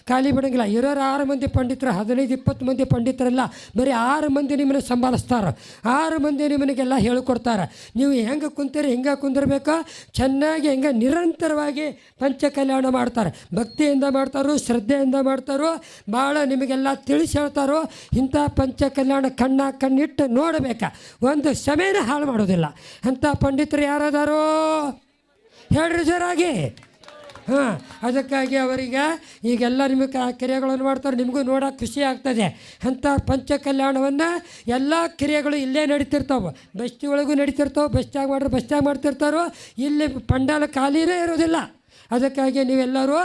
ಖಾಲಿ ಬಿಡೋಂಗಿಲ್ಲ. ಇರೋರು ಆರು ಮಂದಿ ಪಂಡಿತರು, ಹದಿನೈದು, ಇಪ್ಪತ್ತು ಮಂದಿ ಪಂಡಿತರಲ್ಲ ಬರೀ ಆರು ಮಂದಿ ನಿಮ್ಮನ್ನು ಸಂಭಾಲಿಸ್ತಾರೆ. ಆರು ಮಂದಿ ನಿಮ್ಮನಿಗೆಲ್ಲ ಹೇಳಿಕೊಡ್ತಾರೆ. ನೀವು ಹೆಂಗೆ ಕುಂತೀರಿ, ಹೆಂಗೆ ಕುಂದಿರ್ಬೇಕು. ಚೆನ್ನಾಗಿ ಹೆಂಗೆ ನಿರಂತರವಾಗಿ ಪಂಚ ಕಲ್ಯಾಣ ಮಾಡ್ತಾರೆ. ಭಕ್ತಿಯಿಂದ ಮಾಡ್ತಾರೋ ಶ್ರದ್ಧೆಯಿಂದ ಮಾಡ್ತಾರೋ ಭಾಳ ನಿಮಗೆಲ್ಲ ತಿಳಿಸಿ ಹೇಳ್ತಾರೋ, ಇಂಥ ಪಂಚ ಕಲ್ಯಾಣ ಕಣ್ಣ ಕಣ್ಣಿಟ್ಟು ನೋಡಬೇಕಾ. ಒಂದು ಸಮಯನ ಹಾಳು ಮಾಡೋದಿಲ್ಲ. ಅಂಥ ಪಂಡಿತರು ಯಾರದಾರೋ? ಹೇಳ್ರಿ ಜೋರಾಗಿ. ಹಾಂ, ಅದಕ್ಕಾಗಿ ಅವರಿಗೆ ಈಗೆಲ್ಲ ನಿಮಗೆ ಕ್ರಿಯೆಗಳನ್ನು ಮಾಡ್ತಾರೆ, ನಿಮಗೂ ನೋಡೋಕೆ ಖುಷಿ ಆಗ್ತದೆ. ಅಂಥ ಪಂಚ ಕಲ್ಯಾಣವನ್ನು ಎಲ್ಲ ಕ್ರಿಯೆಗಳು ಇಲ್ಲೇ ನಡೀತಿರ್ತಾವೆ. ಬಸ್ತಿ ಒಳಗೂ ನಡೀತಿರ್ತಾವೆ ಬಸ್ಟ್ಯಾಗ ಮಾಡಿದ್ರೆ ಬಸ್ಟ್ಯಾಗ ಮಾಡ್ತಿರ್ತಾರೋ, ಇಲ್ಲಿ ಪಂಡಾಲ ಖಾಲಿನೇ ಇರೋದಿಲ್ಲ. ಅದಕ್ಕಾಗಿ ನೀವೆಲ್ಲರೂ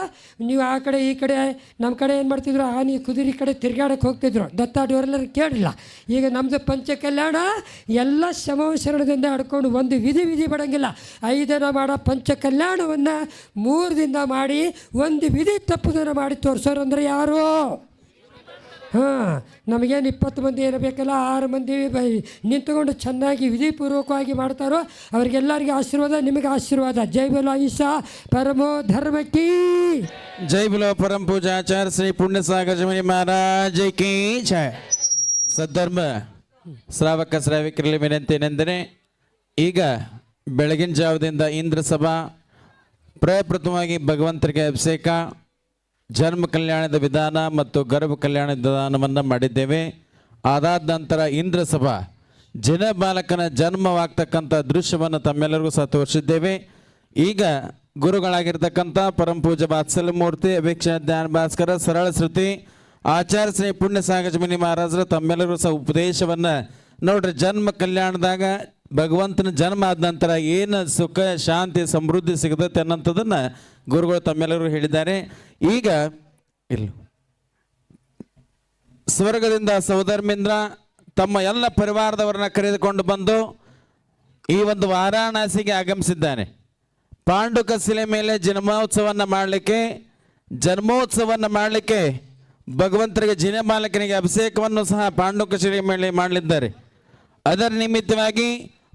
ನೀವು ಆ ಕಡೆ ಈ ಕಡೆ ನಮ್ಮ ಕಡೆ ಏನು ಮಾಡ್ತಿದ್ರು? ಆನೆ ಕುದುರೆ ಕಡೆ ತಿರ್ಗಾಡಕ್ಕೆ ಹೋಗ್ತಿದ್ರು. ದತ್ತಾಡೋರೆಲ್ಲರೂ ಕೇಳಿಲ್ಲ. ಈಗ ನಮ್ಮದು ಪಂಚ ಕಲ್ಯಾಣ ಎಲ್ಲ ಶಮವಶರಣದಿಂದ ಆಡ್ಕೊಂಡು ಒಂದು ವಿಧಿ ವಿಧಿ ಬಡಂಗಿಲ್ಲ. ಐದನ ಮಾಡೋ ಪಂಚ ಕಲ್ಯಾಣವನ್ನು ಮೂರು ದಿನ ಮಾಡಿ ಒಂದು ವಿಧಿ ತಪ್ಪುದನ್ನು ಮಾಡಿ ತೋರಿಸೋರು ಅಂದರೆ ಯಾರು? ಹಾಂ, ನಮಗೇನು ಇಪ್ಪತ್ತು ಮಂದಿ ಇರಬೇಕಲ್ಲ, ಆರು ಮಂದಿ ನಿಂತುಕೊಂಡು ಚೆನ್ನಾಗಿ ವಿಧಿಪೂರ್ವಕವಾಗಿ ಮಾಡ್ತಾರೋ, ಅವರಿಗೆಲ್ಲರಿಗೆ ಆಶೀರ್ವಾದ, ನಿಮಗೆ ಆಶೀರ್ವಾದ. ಜೈ ಬಲ ಈಶಾ ಪರಮೋ ಧರ್ಮಕ್ಕಿ ಜೈ ಬಲ ಪರಂ ಪೂಜಾಚಾರ್ಯ ಶ್ರೀ ಪುಣ್ಯಸಾಗರ ಜಮನಿ ಮಹಾರಾಜ ಸದ್ಧರ್ಮ, ಶ್ರಾವಕ ಶ್ರಾವಿಕರಲ್ಲಿ ವಿನಂತಿನೆಂದರೆ ಈಗ ಬೆಳಗಿನ ಜಾವದಿಂದ ಇಂದ್ರ ಸಭಾ ಪ್ರಪ್ರಥಮವಾಗಿ ಭಗವಂತರಿಗೆ ಅಭಿಷೇಕ ಜನ್ಮ ಕಲ್ಯಾಣದ ವಿಧಾನ ಮತ್ತು ಗರ್ಭ ಕಲ್ಯಾಣದ ವಿಧಾನವನ್ನು ಮಾಡಿದ್ದೇವೆ. ಅದಾದ ನಂತರ ಇಂದ್ರ ಸಭಾ ಜನ ಬಾಲಕನ ಜನ್ಮವಾಗ್ತಕ್ಕಂಥ ದೃಶ್ಯವನ್ನು ತಮ್ಮೆಲ್ಲರಿಗೂ ಸಹ ತೋರಿಸಿದ್ದೇವೆ. ಈಗ ಗುರುಗಳಾಗಿರ್ತಕ್ಕಂಥ ಪರಮ ಪೂಜ ವಾತ್ಸಲ್ಯ ಮೂರ್ತಿ ಅಭಿಕ್ಷ ಧ್ಯಾನ ಭಾಸ್ಕರ, ಸರಳ ಶ್ರುತಿ ಆಚಾರ್ಯ ಶ್ರೀ ಪುಣ್ಯ ಸಾಗಜಮನಿ ಮಹಾರಾಜರು ತಮ್ಮೆಲ್ಲರಿಗೂ ಸಹ ಉಪದೇಶವನ್ನು ನೋಡ್ರಿ. ಜನ್ಮ ಕಲ್ಯಾಣದಾಗ ಭಗವಂತನ ಜನ್ಮ ಆದ ನಂತರ ಏನು ಸುಖ, ಶಾಂತಿ, ಸಮೃದ್ಧಿ ಸಿಗತೈತೆ ಅನ್ನೋಂಥದ್ದನ್ನು ಗುರುಗಳು ತಮ್ಮೆಲ್ಲರೂ ಹೇಳಿದ್ದಾರೆ. ಈಗ ಇಲ್ಲ. ಸ್ವರ್ಗದಿಂದ ಸೌಧರ್ಮೇಂದ್ರ ತಮ್ಮ ಎಲ್ಲ ಪರಿವಾರದವರನ್ನ ಕರೆದುಕೊಂಡು ಬಂದು ಈ ಒಂದು ವಾರಾಣಸಿಗೆ ಆಗಮಿಸಿದ್ದಾನೆ ಪಾಂಡುಕ ಶಿಲೆ ಮೇಲೆ ಜನ್ಮೋತ್ಸವವನ್ನು ಮಾಡಲಿಕ್ಕೆ ಜನ್ಮೋತ್ಸವವನ್ನು ಮಾಡಲಿಕ್ಕೆ ಭಗವಂತರಿಗೆ ಜಿನಮಾಲಕನಿಗೆ ಅಭಿಷೇಕವನ್ನು ಸಹ ಪಾಂಡುಕ ಶಿಲೆ ಮೇಲೆ ಮಾಡಲಿದ್ದಾರೆ. ಅದರ ನಿಮಿತ್ತವಾಗಿ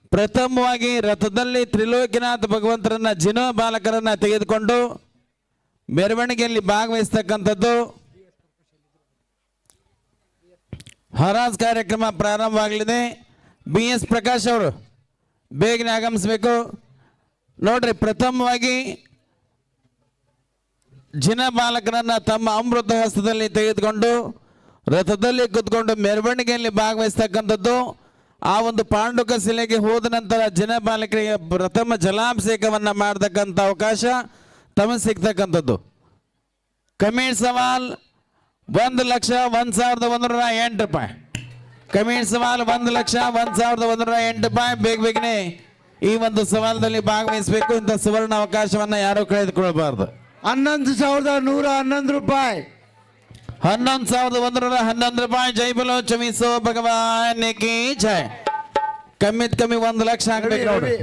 ಪ್ರಥಮವಾಗಿ ರಥದಲ್ಲಿ ತ್ರಿಲೋಕಿನಾಥ ಭಗವಂತರನ್ನ ಜಿನೋ ಬಾಲಕರನ್ನ ತೆಗೆದುಕೊಂಡು ಮೆರವಣಿಗೆಯಲ್ಲಿ ಭಾಗವಹಿಸ್ತಕ್ಕಂಥದ್ದು. ಹರಾಜ್ ಕಾರ್ಯಕ್ರಮ ಪ್ರಾರಂಭವಾಗಲಿದೆ. ಬಿ ಎಸ್ ಪ್ರಕಾಶ್ ಅವರು ಬೇಗನೆ ಆಗಮಿಸಬೇಕು. ನೋಡ್ರಿ, ಪ್ರಥಮವಾಗಿ ಜಿನ ಬಾಲಕರನ್ನ ತಮ್ಮ ಅಮೃತ ಹಸ್ತದಲ್ಲಿ ತೆಗೆದುಕೊಂಡು ರಥದಲ್ಲಿ ಕುತ್ಕೊಂಡು ಮೆರವಣಿಗೆಯಲ್ಲಿ ಭಾಗವಹಿಸ್ತಕ್ಕಂಥದ್ದು. ಆ ಒಂದು ಪಾಂಡುಕ ಶಿಲೆಗೆ ಹೋದ ನಂತರ ಜನ ಬಾಲಕರಿಗೆ ಪ್ರಥಮ ಜಲಾಭಿಷೇಕವನ್ನು ಮಾಡತಕ್ಕಂಥ ಅವಕಾಶ ತಮಗೆ ಸಿಗ್ತಕ್ಕಂಥದ್ದು. ಕಮೀರ್ ಸವಾಲ್ ಒಂದು ಲಕ್ಷ ಒಂದು ಸಾವಿರದ ಒಂದೂರ ಎಂಟು ರೂಪಾಯಿ. ಕಮೀರ್ ಸವಾಲ್ ಒಂದು ಲಕ್ಷ ಒಂದು ಸಾವಿರದ ಒಂದೂರ ಎಂಟು ರೂಪಾಯಿ. ಬೇಗ ಬೇಗನೆ ಈ ಒಂದು ಸವಾಲದಲ್ಲಿ ಭಾಗವಹಿಸಬೇಕು. ಇಂಥ ಸುವರ್ಣ ಅವಕಾಶವನ್ನು ಯಾರೂ ಕಳೆದುಕೊಳ್ಬಾರ್ದು ಹನ್ನೊಂದು ಸಾವಿರದ ನೂರ ಹನ್ನೊಂದು ರೂಪಾಯಿ. ಹನ್ನೊಂದು ಸಾವಿರದ ಒಂದರ ಹನ್ನೊಂದು ರೂಪಾಯಿ ಜೈ ಬಲೋ ಚಮಿಸೋ ಭಗವಾನ್ ಕಿ ಜೈ. ಕಮ್ಮಿತ್ ಕಮ್ಮಿ ಒಂದು ಲಕ್ಷ ಆಗ್ಬೇಕು ನೋಡಿ.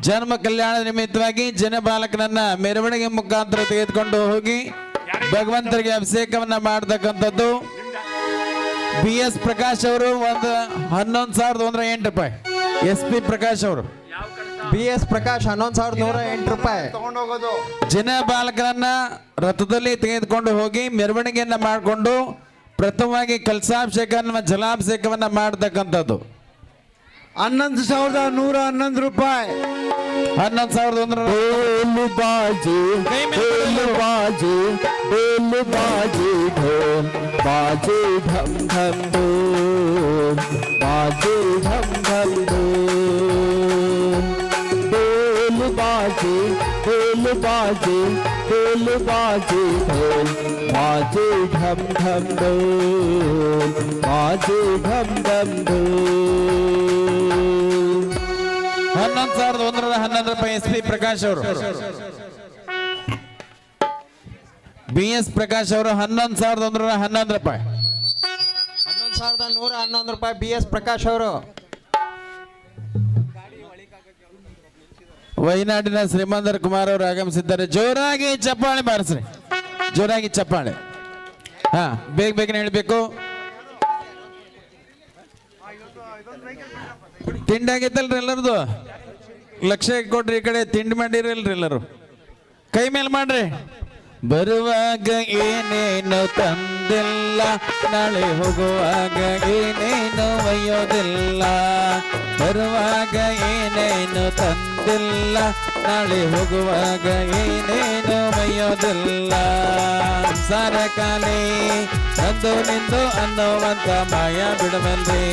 ಜನ್ಮ ಕಲ್ಯಾಣದ ನಿಮಿತ್ತವಾಗಿ ಜನ ಬಾಲಕನನ್ನ ಮೆರವಣಿಗೆ ಮುಖಾಂತರ ತೆಗೆದುಕೊಂಡು ಹೋಗಿ ಭಗವಂತರಿಗೆ ಅಭಿಷೇಕವನ್ನ ಮಾಡತಕ್ಕಂಥದ್ದು. ಬಿ ಎಸ್ ಪ್ರಕಾಶ್ ಅವರು ಒಂದು ಹನ್ನೊಂದು ಸಾವಿರದ ಒಂದರ ಎಂಟು ರೂಪಾಯಿ. ಎಸ್ ಪಿ ಪ್ರಕಾಶ್ ಅವರು. ಬಿ ಎಸ್ ಪ್ರಕಾಶ್ ಹನ್ನೊಂದು ಸಾವಿರದ ನೂರ ಎಂಟು ರೂಪಾಯಿ. ಜನ ಜಿನ ಬಾಲಕರನ್ನ ರಥದಲ್ಲಿ ತೆಗೆದುಕೊಂಡು ಹೋಗಿ ಮೆರವಣಿಗೆಯನ್ನ ಮಾಡಿಕೊಂಡು ಪ್ರಥಮವಾಗಿ ಕಲಸಾಭಿಷೇಕ ಜಲಾಭಿಷೇಕವನ್ನ ಮಾಡತಕ್ಕಂಥದ್ದು. ಹನ್ನೊಂದು ಸಾವಿರದ ನೂರ ಹನ್ನೊಂದು ರೂಪಾಯಿ. ಹನ್ನೊಂದು ಸಾವಿರದ ಒಂದು ಡೋಲು ಬಾಜಿ ಡೋಲು ಬಾಜಿ ಡೋಲು ಬಾಜಿ ಢೋಲ್ ಬಾಜಿ ಢಮ್ ಢಮ್ ಢೋಲ್ ಬಾಜಿ ಢಮ್ ಢಮ್ ಢೋಲ್ बाजे ढोल बाजे ढोल बाजे ढोल बाजे ढम ढम ढोल बाजे ढम ढम ढोल ಹನ್ನೊಂದು ಸಾವಿರದ ಒಂದರ ಹನ್ನೊಂದು ರೂಪಾಯಿ ಎಸ್ ಪಿ ಪ್ರಕಾಶ್ ಅವರು ಬಿ ಎಸ್ ಪ್ರಕಾಶ್ ಅವರು ಹನ್ನೊಂದು ಸಾವಿರದ ಒಂದರ ಹನ್ನೊಂದು ರೂಪಾಯಿ ಹನ್ನೊಂದು ಸಾವಿರದ ನೂರ ಹನ್ನೊಂದು ರೂಪಾಯಿ ಬಿ ಎಸ್ ಪ್ರಕಾಶ್ ಅವರು ವಯನಾಡಿನ ಶ್ರೀಮಂದರ್ ಕುಮಾರ್ ಅವರು ಆಗಮಿಸಿದ್ದಾರೆ. ಜೋರಾಗಿ ಚಪ್ಪಾಳೆ ಬಾರಿಸ್ರಿ. ಜೋರಾಗಿ ಚಪ್ಪಾಳೆ. ಹಾ, ಬೇಗ ಬೇಗನೆ ಹೇಳಬೇಕು. ತಿಂಡಿ ಆಗೈತಲ್ರಿ ಎಲ್ಲರದು? ಲಕ್ಷ ಕೊಡ್ರಿ ಈ ಕಡೆ ತಿಂಡಿ ಮಾಡಿರಲ್ರಿ ಎಲ್ಲರೂ. ಕೈ ಮೇಲೆ ಮಾಡ್ರಿ. ಬರುವಾಗ ಏನೇನು ತಂದಿಲ್ಲ, ನಾಳೆ ಹೋಗುವಾಗ ಏನೇನು ಒಯ್ಯೋದಿಲ್ಲ. ಬರುವಾಗ ಏನೇನು ತಂದಿಲ್ಲ, ನಾಳೆ ಹೋಗುವಾಗ ಏನೇನು ಒಯ್ಯೋದಿಲ್ಲ. ಸಾರ ಕಾಲೇ ನಂದು ನಿಂದು ಅನ್ನುವಂತ ಮಾಯ ಬಿಡಬಲ್ರಿ